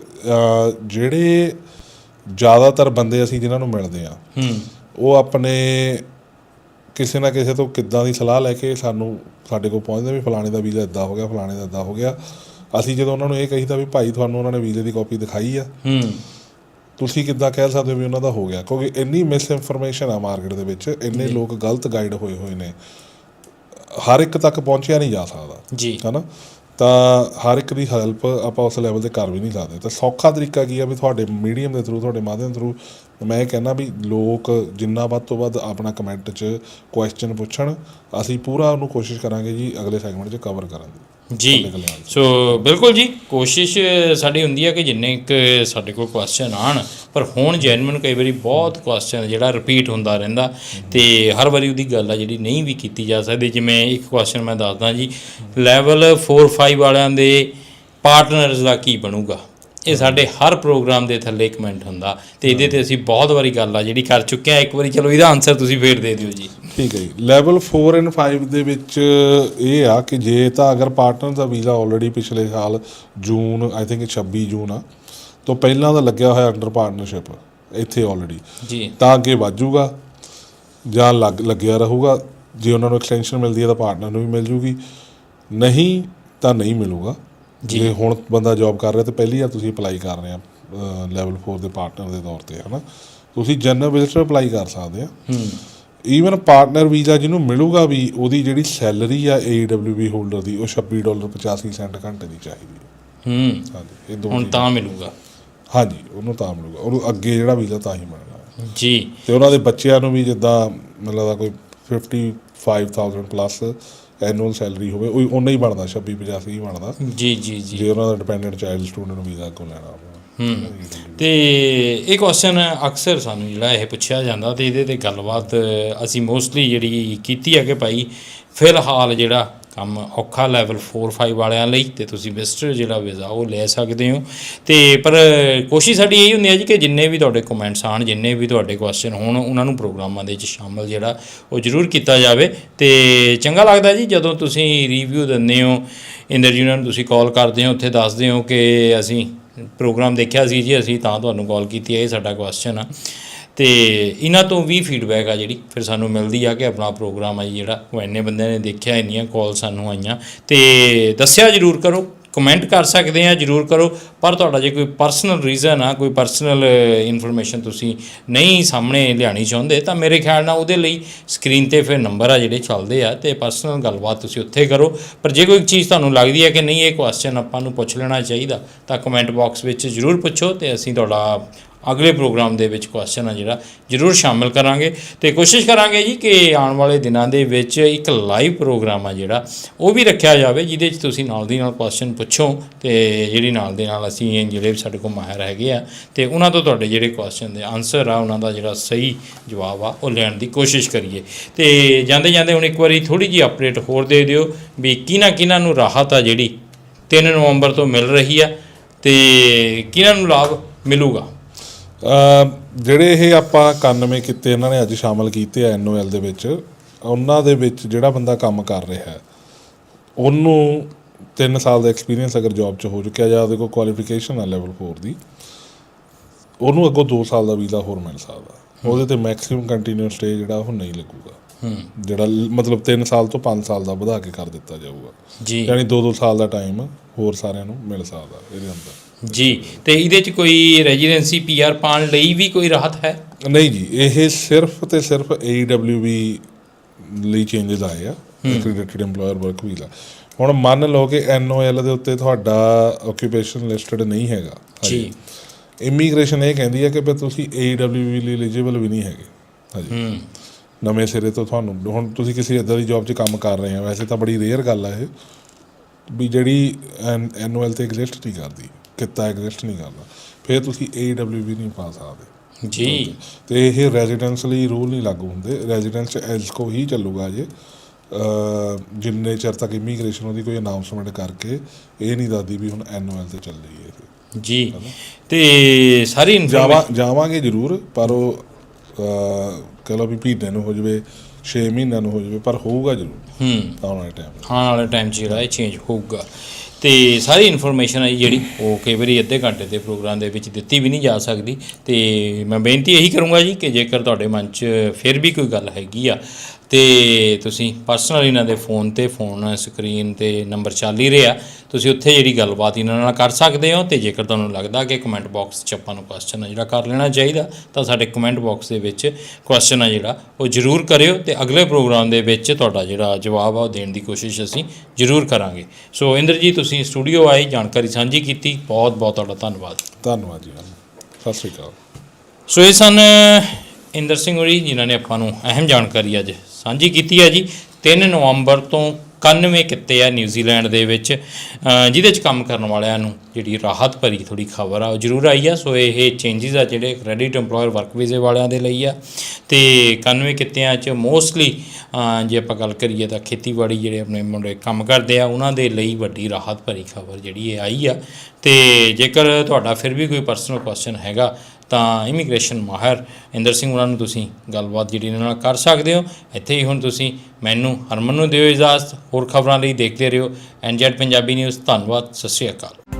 ਜਿਹੜੇ ਜ਼ਿਆਦਾਤਰ ਬੰਦੇ ਅਸੀਂ ਜਿਨ੍ਹਾਂ ਨੂੰ ਮਿਲਦੇ ਆ
ਹੂੰ।
ਉਹ ਆਪਣੇ ਕਿਸੇ ਨਾ ਕਿਸੇ ਤੋਂ ਕਿੱਦਾਂ ਦੀ ਸਲਾਹ ਲੈ ਕੇ ਸਾਨੂੰ ਸਾਡੇ ਕੋਲ ਪਹੁੰਚਦੇ ਵੀ ਫਲਾਣੇ ਦਾ ਵੀਜ਼ਾ ਇਦਾਂ ਹੋ ਗਿਆ ਫਲਾਣੇ ਦਾ ਇਦਾਂ ਹੋ ਗਿਆ। ਅਸੀਂ ਜਦੋਂ ਉਹਨਾਂ ਨੂੰ ਇਹ ਕਹੀਦਾ ਵੀ ਭਾਈ ਤੁਹਾਨੂੰ ਉਹਨਾਂ ਨੇ ਵੀਜ਼ੇ ਦੀ ਕਾਪੀ ਦਿਖਾਈ ਆ।
ਹੂੰ।
ਤੁਸੀਂ ਕਿੱਦਾਂ ਕਹਿ ਸਕਦੇ ਹੋ ਵੀ ਉਹਨਾਂ ਦਾ ਹੋ ਗਿਆ? ਕਿਉਂਕਿ ਇੰਨੀ ਮਿਸ ਇਨਫੋਰਮੇਸ਼ਨ ਆ ਮਾਰਕੀਟ ਦੇ ਵਿੱਚ ਇੰਨੇ ਲੋਕ ਗਲਤ ਗਾਈਡ ਹੋਏ ਹੋਏ ਨੇ। ਹਰ ਇੱਕ ਤੱਕ ਪਹੁੰਚਿਆ ਨਹੀਂ ਜਾ ਸਕਦਾ।
ਜੀ।
ਹਨਾ? ਤਾਂ ਹਰ ਇੱਕ ਦੀ ਹੈਲਪ ਆਪਾਂ ਉਸ ਲੈਵਲ ਤੇ ਕਰ ਵੀ ਨਹੀਂ ਸਕਦੇ ਤਾਂ ਸੌਖਾ ਤਰੀਕਾ ਕੀ ਆ ਵੀ ਤੁਹਾਡੇ ਮੀਡੀਅਮ ਦੇ ਥਰੂ ਤੁਹਾਡੇ ਮਾਧਿਅਮ ਥਰੂ ਮੈਂ ਇਹ ਕਹਿੰਦਾ ਵੀ ਲੋਕ ਜਿੰਨਾ ਵੱਧ ਤੋਂ ਵੱਧ ਆਪਣਾ ਕਮੈਂਟ 'ਚ ਕੁਐਸਚਨ ਪੁੱਛਣ, ਅਸੀਂ ਪੂਰਾ ਉਹਨੂੰ ਕੋਸ਼ਿਸ਼ ਕਰਾਂਗੇ ਜੀ ਅਗਲੇ ਸੈਗਮੈਂਟ 'ਚ ਕਵਰ ਕਰਨ ਦੀ
ਜੀ। ਸੋ ਬਿਲਕੁਲ ਜੀ ਕੋਸ਼ਿਸ਼ ਸਾਡੀ ਹੁੰਦੀ ਹੈ ਕਿ ਜਿੰਨੇ ਕੁ ਸਾਡੇ ਕੋਲ ਕੁਐਸਚਨ ਆਣ ਪਰ ਹੁਣ ਜੈਨੂਇਨ ਕਈ ਵਾਰੀ ਬਹੁਤ ਕੁਐਸਚਨ ਜਿਹੜਾ ਰਿਪੀਟ ਹੁੰਦਾ ਰਹਿੰਦਾ ਤੇ ਹਰ ਵਾਰੀ ਉਹਦੀ ਗੱਲ ਆ ਜਿਹੜੀ ਨਹੀਂ ਵੀ ਕੀਤੀ ਜਾ ਸਕਦੀ ਜਿਵੇਂ ਇੱਕ ਕੁਐਸਚਨ ਮੈਂ ਦੱਸਦਾ ਜੀ ਲੈਵਲ 4 5 ਵਾਲਿਆਂ ਦੇ ਪਾਰਟਨਰਸ ਦਾ ਕੀ ਬਣੂਗਾ ਇਹ ਸਾਡੇ ਹਰ ਪ੍ਰੋਗਰਾਮ ਦੇ ਥੱਲੇ ਕਮੈਂਟ ਹੁੰਦਾ। ਤੇ ਇਹਦੇ ਤੇ ਅਸੀਂ ਬਹੁਤ ਵਾਰੀ ਗੱਲ ਆ ਜਿਹੜੀ ਕਰ ਚੁੱਕੇ ਆ। ਇੱਕ ਵਾਰੀ ਚਲੋ ਇਹਦਾ ਆਨਸਰ ਤੁਸੀਂ ਫੇਰ ਦੇ ਦਿਓ ਜੀ।
ਠੀਕ ਹੈ ਜੀ। ਲੈਵਲ 4 ਐਂਡ 5 ਦੇ ਵਿੱਚ ਇਹ ਆ ਕਿ ਜੇ ਤਾਂ ਅਗਰ ਪਾਰਟਨਰ ਦਾ ਵੀਜ਼ਾ ਆਲਰੇਡੀ ਪਿਛਲੇ ਸਾਲ ਜੂਨ ਆਈ ਥਿੰਕ 26 ਜੂਨ ਆ ਤੋਂ ਪਹਿਲਾਂ ਦਾ ਲੱਗਿਆ ਹੋਇਆ ਅੰਡਰ ਪਾਰਟਨਰਸ਼ਿਪ ਇੱਥੇ ਆਲਰੇਡੀ
ਜੀ।
ਤਾਂ ਅੱਗੇ ਵਾਜੂਗਾ ਜਾਂ ਲੱਗ ਲੱਗਿਆ ਰਹੂਗਾ। ਜੇ ਉਹਨਾਂ ਨੂੰ ਐਕਸਟੈਂਸ਼ਨ ਮਿਲਦੀ ਹੈ ਤਾਂ ਪਾਰਟਨਰ ਨੂੰ ਵੀ ਮਿਲ ਜੂਗੀ। ਨਹੀਂ ਤਾਂ ਨਹੀਂ ਮਿਲੂਗਾ। ਜੇ। ਹੁਣ ਬੰਦਾ ਜੌਬ ਕਰ ਰਿਹਾ ਤੇ ਪਹਿਲੀ ਵਾਰ ਤੁਸੀਂ ਅਪਲਾਈ ਕਰ ਰਹੇ ਆ ਲੈਵਲ 4 ਦੇ ਪਾਰਟਨਰ ਦੇ ਤੌਰ ਤੇ ਹਨਾ? ਤੁਸੀਂ ਜਨਰਲ ਵਿਜ਼ਟਰ ਅਪਲਾਈ ਕਰ ਸਕਦੇ ਆ।
ਹੂੰ।
ਈਵਨ ਪਾਰਟਨਰ ਵੀਜ਼ਾ ਜਿਹਨੂੰ ਮਿਲੂਗਾ ਵੀ ਉਹਦੀ ਜਿਹੜੀ ਸੈਲਰੀ ਆ AWB ਹੋਲਡਰ ਦੀ ਉਹ 26 ਡਾਲਰ 85 ਸੈਂਟ ਘੰਟੇ ਦੀ ਚਾਹੀਦੀ ਹੈ। ਹਾਂਜੀ ਇਹ ਦੋ
ਹੁਣ ਤਾਂ ਮਿਲੂਗਾ।
ਹਾਂਜੀ ਉਹਨੂੰ ਤਾਂ ਮਿਲੂਗਾ। ਉਹਨੂੰ ਅੱਗੇ ਜਿਹੜਾ ਵੀਜ਼ਾ ਤਾਂ ਹੀ ਮਿਲਣਾ।
ਜੀ।
ਤੇ ਉਹਨਾਂ ਦੇ ਬੱਚਿਆਂ ਨੂੰ ਵੀ ਜਿੱਦਾਂ ਲੱਗਦਾ ਕੋਈ 55000 ਪਲੱਸ ਐਨੂਅਲ ਸੈਲਰੀ ਹੋਵੇ ਉਹ ਉਹਨਾਂ ਹੀ ਬਣਦਾ 26 85 ਹੀ ਬਣਦਾ।
ਜੀ ਜੀ ਜੀ।
ਜੇ ਉਹਨਾਂ ਦਾ ਡਿਪੈਂਡੈਂਟ ਚਾਈਲਡ ਸਟੂਡੈਂਟ ਵੀਜ਼ਾ ਅੱਗੋਂ ਲੈਣਾ ਹੋਵੇ।
ਹੂੰ। ਤੇ ਇਹ ਕੁਐਸਚਨ ਅਕਸਰ ਸਾਨੂੰ ਜਿਹੜਾ ਇਹ ਪੁੱਛਿਆ ਜਾਂਦਾ ਤੇ ਇਹਦੇ ਤੇ ਗੱਲਬਾਤ ਅਸੀਂ ਮੋਸਟਲੀ ਜਿਹੜੀ ਕੀਤੀ ਹੈ ਕਿ ਭਾਈ ਫਿਲਹਾਲ ਜਿਹੜਾ ਕੰਮ ਔਖਾ ਲੈਵਲ 4 5 ਵਾਲਿਆਂ ਲਈ ਤੇ ਤੁਸੀਂ ਵਿਜ਼ਟਰ ਜਿਹੜਾ ਵੀਜ਼ਾ ਉਹ ਲੈ ਸਕਦੇ ਹੋ। ਤੇ ਪਰ ਕੋਸ਼ਿਸ਼ ਸਾਡੀ ਇਹ ਹੁੰਦੀ ਹੈ ਜੀ ਕਿ ਜਿੰਨੇ ਵੀ ਤੁਹਾਡੇ ਕਮੈਂਟਸ ਆਣ ਜਿੰਨੇ ਵੀ ਤੁਹਾਡੇ ਕੁਐਸਚਨ ਹੋਣ, ਉਹਨਾਂ ਨੂੰ ਪ੍ਰੋਗਰਾਮਾਂ ਦੇ ਵਿੱਚ ਸ਼ਾਮਲ ਜਿਹੜਾ ਉਹ ਜ਼ਰੂਰ ਕੀਤਾ ਜਾਵੇ। ਤੇ ਚੰਗਾ ਲੱਗਦਾ ਜੀ ਜਦੋਂ ਤੁਸੀਂ ਰਿਵਿਊ ਦਿੰਦੇ ਹੋ, ਇੰਦਰ ਜੀ ਨੂੰ ਤੁਸੀਂ ਕਾਲ ਕਰਦੇ ਹੋ, ਉੱਥੇ ਦੱਸਦੇ ਹੋ ਕਿ ਅਸੀਂ ਪ੍ਰੋਗਰਾਮ ਦੇਖਿਆ ਸੀ ਜੀ, ਅਸੀਂ ਤਾਂ ਤੁਹਾਨੂੰ ਕਾਲ ਕੀਤੀ ਹੈ, ਇਹ ਸਾਡਾ ਕੁਐਸਚਨ ਆ। ਤੇ ਇਹਨਾਂ ਤੋਂ ਵੀ ਫੀਡਬੈਕ ਆ ਜਿਹੜੀ ਫਿਰ ਸਾਨੂੰ ਮਿਲਦੀ ਆ ਕਿ ਆਪਣਾ ਪ੍ਰੋਗਰਾਮ ਆ ਜਿਹੜਾ, ਉਹ ਇੰਨੇ ਬੰਦਿਆਂ ਨੇ ਦੇਖਿਆ, ਇੰਨੀਆਂ ਕਾਲ ਸਾਨੂੰ ਆਈਆਂ। ਤੇ ਦੱਸਿਆ ਜਰੂਰ ਕਰੋ ਕਮੈਂਟ ਕਰ ਸਕਦੇ ਆ, ਜਰੂਰ ਕਰੋ। ਪਰ ਤੁਹਾਡਾ ਜੇ ਕੋਈ ਪਰਸਨਲ ਰੀਜ਼ਨ ਆ, ਕੋਈ ਪਰਸਨਲ ਇਨਫੋਰਮੇਸ਼ਨ ਤੁਸੀਂ ਨਹੀਂ ਸਾਹਮਣੇ ਲਿਆਣੀ ਚਾਹੁੰਦੇ, ਤਾਂ ਮੇਰੇ ਖਿਆਲ ਨਾਲ ਉਹਦੇ ਲਈ ਸਕਰੀਨ ਤੇ ਫਿਰ ਨੰਬਰ ਆ ਜਿਹੜੇ ਚੱਲਦੇ ਆ, ਤੇ ਪਰਸਨਲ ਗੱਲਬਾਤ ਤੁਸੀਂ ਉੱਥੇ ਕਰੋ। ਪਰ ਜੇ ਕੋਈ ਚੀਜ਼ ਤੁਹਾਨੂੰ ਲੱਗਦੀ ਹੈ ਕਿ ਨਹੀਂ, ਇਹ ਕੁਐਸਚਨ ਆਪਾਂ ਨੂੰ ਪੁੱਛ ਲੈਣਾ ਚਾਹੀਦਾ, ਤਾਂ ਕਮੈਂਟ ਬਾਕਸ ਵਿੱਚ ਜਰੂਰ ਪੁੱਛੋ ਤੇ ਅਸੀਂ ਤੁਹਾਡਾ ਅਗਲੇ ਪ੍ਰੋਗਰਾਮ ਦੇ ਵਿੱਚ ਕੁਐਸਚਨ ਆ ਜਿਹੜਾ, ਜਰੂਰ ਸ਼ਾਮਿਲ ਕਰਾਂਗੇ। ਤੇ ਕੋਸ਼ਿਸ਼ ਕਰਾਂਗੇ ਜੀ ਕਿ ਆਉਣ ਵਾਲੇ ਦਿਨਾਂ ਦੇ ਵਿੱਚ ਇੱਕ ਲਾਈਵ ਪ੍ਰੋਗਰਾਮ ਆ ਜਿਹੜਾ, ਉਹ ਵੀ ਰੱਖਿਆ ਜਾਵੇ, ਜਿਹਦੇ ਵਿੱਚ ਤੁਸੀਂ ਨਾਲ ਦੀ ਨਾਲ ਕੁਐਸਚਨ ਪੁੱਛੋ ਤੇ ਜਿਹੜੀ ਨਾਲ ਦੇ ਨਾਲ ਅਸੀਂ ਜਿਹੜੇ ਵੀ ਸਾਡੇ ਕੋਲ ਮਾਹਿਰ ਹੈਗੇ ਆ, ਤੇ ਉਹਨਾਂ ਤੋਂ ਤੁਹਾਡੇ ਜਿਹੜੇ ਕੁਐਸਚਨ ਦੇ ਆਨਸਰ ਆ, ਉਹਨਾਂ ਦਾ ਜਿਹੜਾ ਸਹੀ ਜਵਾਬ ਆ, ਉਹ ਲੈਣ ਦੀ ਕੋਸ਼ਿਸ਼ ਕਰੀਏ। ਤੇ ਜਾਂਦੇ ਜਾਂਦੇ ਹੁਣ ਇੱਕ ਵਾਰੀ ਥੋੜੀ ਜੀ ਅਪਡੇਟ ਹੋਰ ਦੇ ਦਿਓ ਵੀ ਕਿਹਨਾਂ ਕਿਹਨਾਂ ਨੂੰ ਰਾਹਤ ਆ ਜਿਹੜੀ 3 ਨਵੰਬਰ ਤੋਂ ਮਿਲ ਰਹੀ ਆ, ਤੇ ਕਿਹਨਾਂ ਨੂੰ ਲਾਭ ਮਿਲੂਗਾ।
ਜਿਹੜੇ ਇਹ ਆਪਾਂ 91 ਕਿਤੇ ਇਹਨਾਂ ਨੇ ਅੱਜ ਸ਼ਾਮਲ ਕੀਤੇ ਆ ਐਨਓਐਲ ਦੇ ਵਿੱਚ ਉਹਨਾਂ ਦੇ ਵਿੱਚ ਜਿਹੜਾ ਬੰਦਾ ਕੰਮ ਕਰ ਰਿਹਾ ਹੈ ਉਹਨੂੰ 3 ਸਾਲ ਦਾ ਐਕਸਪੀਰੀਅੰਸ ਅਗਰ ਜੌਬ 'ਚ ਹੋ ਚੁੱਕਿਆ ਜਾਂ ਉਹਦੇ ਕੋਲ ਕੁਆਲੀਫਿਕੇਸ਼ਨ ਆ ਲੈਵਲ 4 ਦੀ ਉਹਨੂੰ ਅੱਗੋਂ 2 ਸਾਲ ਦਾ ਵੀਜ਼ਾ ਹੋਰ ਮਿਲ ਸਕਦਾ। ਉਹਦੇ ਤੇ ਮੈਕਸਿਮਮ ਕੰਟੀਨਿਊਸ ਸਟੇ ਜਿਹੜਾ ਉਹ ਨਹੀਂ ਲੱਗੂਗਾ।
ਹੂੰ।
ਜਿਹੜਾ ਮਤਲਬ 3 ਸਾਲ ਤੋਂ 5 ਸਾਲ ਦਾ ਵਧਾ ਕੇ ਕਰ ਦਿੱਤਾ ਜਾਊਗਾ।
ਜੀ।
ਯਾਨੀ 2-2 ਸਾਲ ਦਾ ਟਾਈਮ ਹੋਰ ਸਾਰਿਆਂ ਨੂੰ ਮਿਲ ਸਕਦਾ ਇਹਦੇ ਅੰਦਰ।
ਜੀ ਤੇ ਇਹਦੇ ਚ ਕੋਈ ਰੈਜ਼ੀਡੈਂਸੀ ਪੀਆਰ ਪਾਣ ਲਈ ਵੀ ਕੋਈ ਰਾਹਤ ਹੈ?
ਨਹੀਂ ਜੀ ਇਹ ਸਿਰਫ ਤੇ ਸਿਰਫ AWB ਲਈ ਚੇਂਜਸ ਆਏ ਆ ਐਕ੍ਰੈਡਿਟਡ EMPLOYER ਵਰਕ ਵੀਜ਼ਾ ਹੁਣ ਮੰਨ ਲਓ ਕਿ NOL ਦੇ ਉੱਤੇ ਤੁਹਾਡਾ ਆਕੂਪੇਸ਼ਨ ਲਿਸਟਡ ਨਹੀਂ ਹੈਗਾ
ਜੀ।
ਇਮੀਗ੍ਰੇਸ਼ਨ ਇਹ ਕਹਿੰਦੀ ਹੈ ਕਿ ਵੀ ਤੁਸੀਂ AWB ਲਈ ਐਲੀਜੀਬਲ ਵੀ ਨਹੀਂ ਹੈਗੇ ਹਾਂਜੀ। ਨਵੇਂ ਸਿਰੇ ਤੋਂ ਤੁਹਾਨੂੰ ਹੁਣ ਤੁਸੀਂ ਕਿਸੇ ਇਦਾਂ ਦੀ ਜੌਬ 'ਚ ਕੰਮ ਕਰ ਰਹੇ ਆ ਵੈਸੇ ਤਾਂ ਬੜੀ ਰੇਅਰ ਗੱਲ ਆ ਇਹ ਵੀ ਜਿਹੜੀ ਐਨੂਅਲ ਤੇ ਐਗਜ਼ਿਸਟ ਨਹੀਂ ਕਰਦੀ। ਕਿੱਤਾ ਐਗਜ਼ਿਸਟ ਨਹੀਂ ਕਰਦਾ। ਫਿਰ ਤੁਸੀਂ AW ਵੀ ਨਹੀਂ ਪਾ ਸਕਦੇ।
ਜੀ।
ਤੇ ਇਹ ਰੈਜ਼ੀਡੈਂਸ ਲਈ ਰੂਲ ਨਹੀਂ ਲਾਗੂ ਹੁੰਦੇ। ਰੈਜ਼ੀਡੈਂਸ ਐਲਸਕੋ ਹੀ ਚੱਲੂਗਾ ਜੇ। ਜਿੰਨੇ ਚਿਰ ਤੱਕ ਇਮੀਗ੍ਰੇਸ਼ਨ ਉਹਦੀ ਕੋਈ ਅਨਾਉਂਸਮੈਂਟ ਕਰਕੇ ਇਹ ਨਹੀਂ ਦੱਸਦੀ ਵੀ ਹੁਣ ਐਨੂਅਲ ਤੇ ਚੱਲ ਰਹੀ ਹੈ।
ਜੀ। ਤੇ ਸਾਰੀ
ਜਾਵਾਂਗੇ ਜ਼ਰੂਰ ਪਰ ਉਹ ਕਹਿ ਲਓ ਵੀ ਮਹੀਨੇ ਨੂੰ ਹੋ ਜਵੇ 6 ਮਹੀਨਿਆਂ ਨੂੰ ਹੋ ਜਵੇ ਪਰ ਹੋਊਗਾ ਜ਼ਰੂਰ।
ਹੂੰ।
ਆਉਣ ਵਾਲੇ ਟਾਈਮ
ਆਉਣ ਵਾਲੇ ਟਾਈਮ ਜਿਹੜਾ ਇਹ ਚੇਂਜ ਹੋਊਗਾ। ਤੇ ਸਾਰੀ ਇਨਫੋਰਮੇਸ਼ਨ ਹੈ ਜਿਹੜੀ ਉਹ ਕਈ ਵਾਰੀ ਅੱਧੇ ਘੰਟੇ ਦੇ ਪ੍ਰੋਗਰਾਮ ਦੇ ਵਿੱਚ ਦਿੱਤੀ ਵੀ ਨਹੀਂ ਜਾ ਸਕਦੀ। ਤੇ ਮੈਂ ਬੇਨਤੀ ਇਹੀ ਕਰੂੰਗਾ ਜੀ ਕਿ ਜੇਕਰ ਤੁਹਾਡੇ ਮਨ 'ਚ ਫਿਰ ਵੀ ਕੋਈ ਗੱਲ ਹੈਗੀ ਆ ਤੇ ਤੁਸੀਂ ਪਰਸਨਲ ਇਹਨਾਂ ਦੇ ਫੋਨ ਤੇ ਫੋਨ ਸਕਰੀਨ ਤੇ ਨੰਬਰ ਚੱਲ ਹੀ ਰਿਹਾ। ਤੁਸੀਂ ਉੱਥੇ ਜਿਹੜੀ ਗੱਲਬਾਤ ਇਹਨਾਂ ਨਾਲ ਕਰ ਸਕਦੇ ਹੋ ਤੇ ਜੇਕਰ ਤੁਹਾਨੂੰ ਲੱਗਦਾ ਕਿ ਕਮੈਂਟ ਬਾਕਸ 'ਚ ਆਪਾਂ ਨੂੰ ਕੁਐਸਚਨ ਆ ਜਿਹੜਾ ਕਰ ਲੈਣਾ ਚਾਹੀਦਾ ਤਾਂ ਸਾਡੇ ਕਮੈਂਟ ਬਾਕਸ ਦੇ ਵਿੱਚ ਕੁਐਸਚਨ ਆ ਜਿਹੜਾ ਉਹ ਜ਼ਰੂਰ ਕਰਿਓ ਤੇ ਅਗਲੇ ਪ੍ਰੋਗਰਾਮ ਦੇ ਵਿੱਚ ਤੁਹਾਡਾ ਜਿਹੜਾ ਜਵਾਬ ਆ ਉਹ ਦੇਣ ਦੀ ਕੋਸ਼ਿਸ਼ ਅਸੀਂ ਜ਼ਰੂਰ ਕਰਾਂਗੇ। ਸੋ ਇੰਦਰ ਜੀ ਤੁਸੀਂ ਸਟੂਡੀਓ ਆਏ ਜਾਣਕਾਰੀ ਸਾਂਝੀ ਕੀਤੀ ਬਹੁਤ ਬਹੁਤ ਤੁਹਾਡਾ ਧੰਨਵਾਦ।
ਧੰਨਵਾਦ ਜੀ। ਸਤਿ ਸ਼੍ਰੀ ਅਕਾਲ।
ਸੋ ਇਹ ਸਨ ਇੰਦਰ ਸਿੰਘ ਹੋਰੀ, ਜਿਨ੍ਹਾਂ ਨੇ ਆਪਾਂ ਨੂੰ ਅਹਿਮ ਜਾਣਕਾਰੀ ਅੱਜ ਸਾਂਝੀ ਕੀਤੀ ਹੈ ਜੀ। 3 ਨਵੰਬਰ ਤੋਂ 91 ਕਿੱਤੇ ਆ ਨਿਊਜ਼ੀਲੈਂਡ ਦੇ ਵਿੱਚ ਜਿਹਦੇ 'ਚ ਕੰਮ ਕਰਨ ਵਾਲਿਆਂ ਨੂੰ ਜਿਹੜੀ ਰਾਹਤ ਭਰੀ ਥੋੜੀ ਖਬਰ ਆ, ਉਹ ਜ਼ਰੂਰ ਆਈ ਆ। ਸੋ ਇਹ ਚੇਂਜਸ ਆ ਜਿਹੜੇ ਕ੍ਰੈਡਿਟ EMPLOYER ਵਰਕ ਵੀਜ਼ੇ ਵਾਲਿਆਂ ਦੇ ਲਈ ਆ। ਤੇ 91 ਕਿੱਤਿਆਂ 'ਚ ਮੋਸਟਲੀ ਜੇ ਆਪਾਂ ਗੱਲ ਕਰੀਏ ਤਾਂ ਖੇਤੀਬਾੜੀ ਜਿਹੜੇ ਆਪਣੇ ਮੁੰਡੇ ਕੰਮ ਕਰਦੇ ਆ, ਉਹਨਾਂ ਦੇ ਲਈ ਵੱਡੀ ਰਾਹਤ ਭਰੀ ਖਬਰ ਜਿਹੜੀ ਇਹ ਆਈ ਆ। ਤੇ ਜੇਕਰ ਤੁਹਾਡਾ ਫਿਰ ਵੀ ਕੋਈ ਪਰਸਨਲ ਕੁਐਸਚਨ ਹੈਗਾ ਤਾਂ ਇਮੀਗ੍ਰੇਸ਼ਨ ਮਾਹਰ ਇੰਦਰ ਸਿੰਘ ਉਹਨਾਂ ਨੂੰ ਤੁਸੀਂ ਗੱਲਬਾਤ ਜਿਹੜੀ ਇਹਨਾਂ ਨਾਲ ਕਰ ਸਕਦੇ ਹੋ। ਇੱਥੇ ਹੀ ਹੁਣ ਤੁਸੀਂ ਮੈਨੂੰ, ਹਰਮਨ ਨੂੰ ਦਿਓ ਇਜਾਜ਼ਤ। ਹੋਰ ਖਬਰਾਂ ਲਈ ਦੇਖਦੇ ਰਹੋ। ਐਨਜੈਡ ਪੰਜਾਬੀ ਨਿਊਜ਼, ਧੰਨਵਾਦ। ਸਤਿ ਸ਼੍ਰੀ ਅਕਾਲ।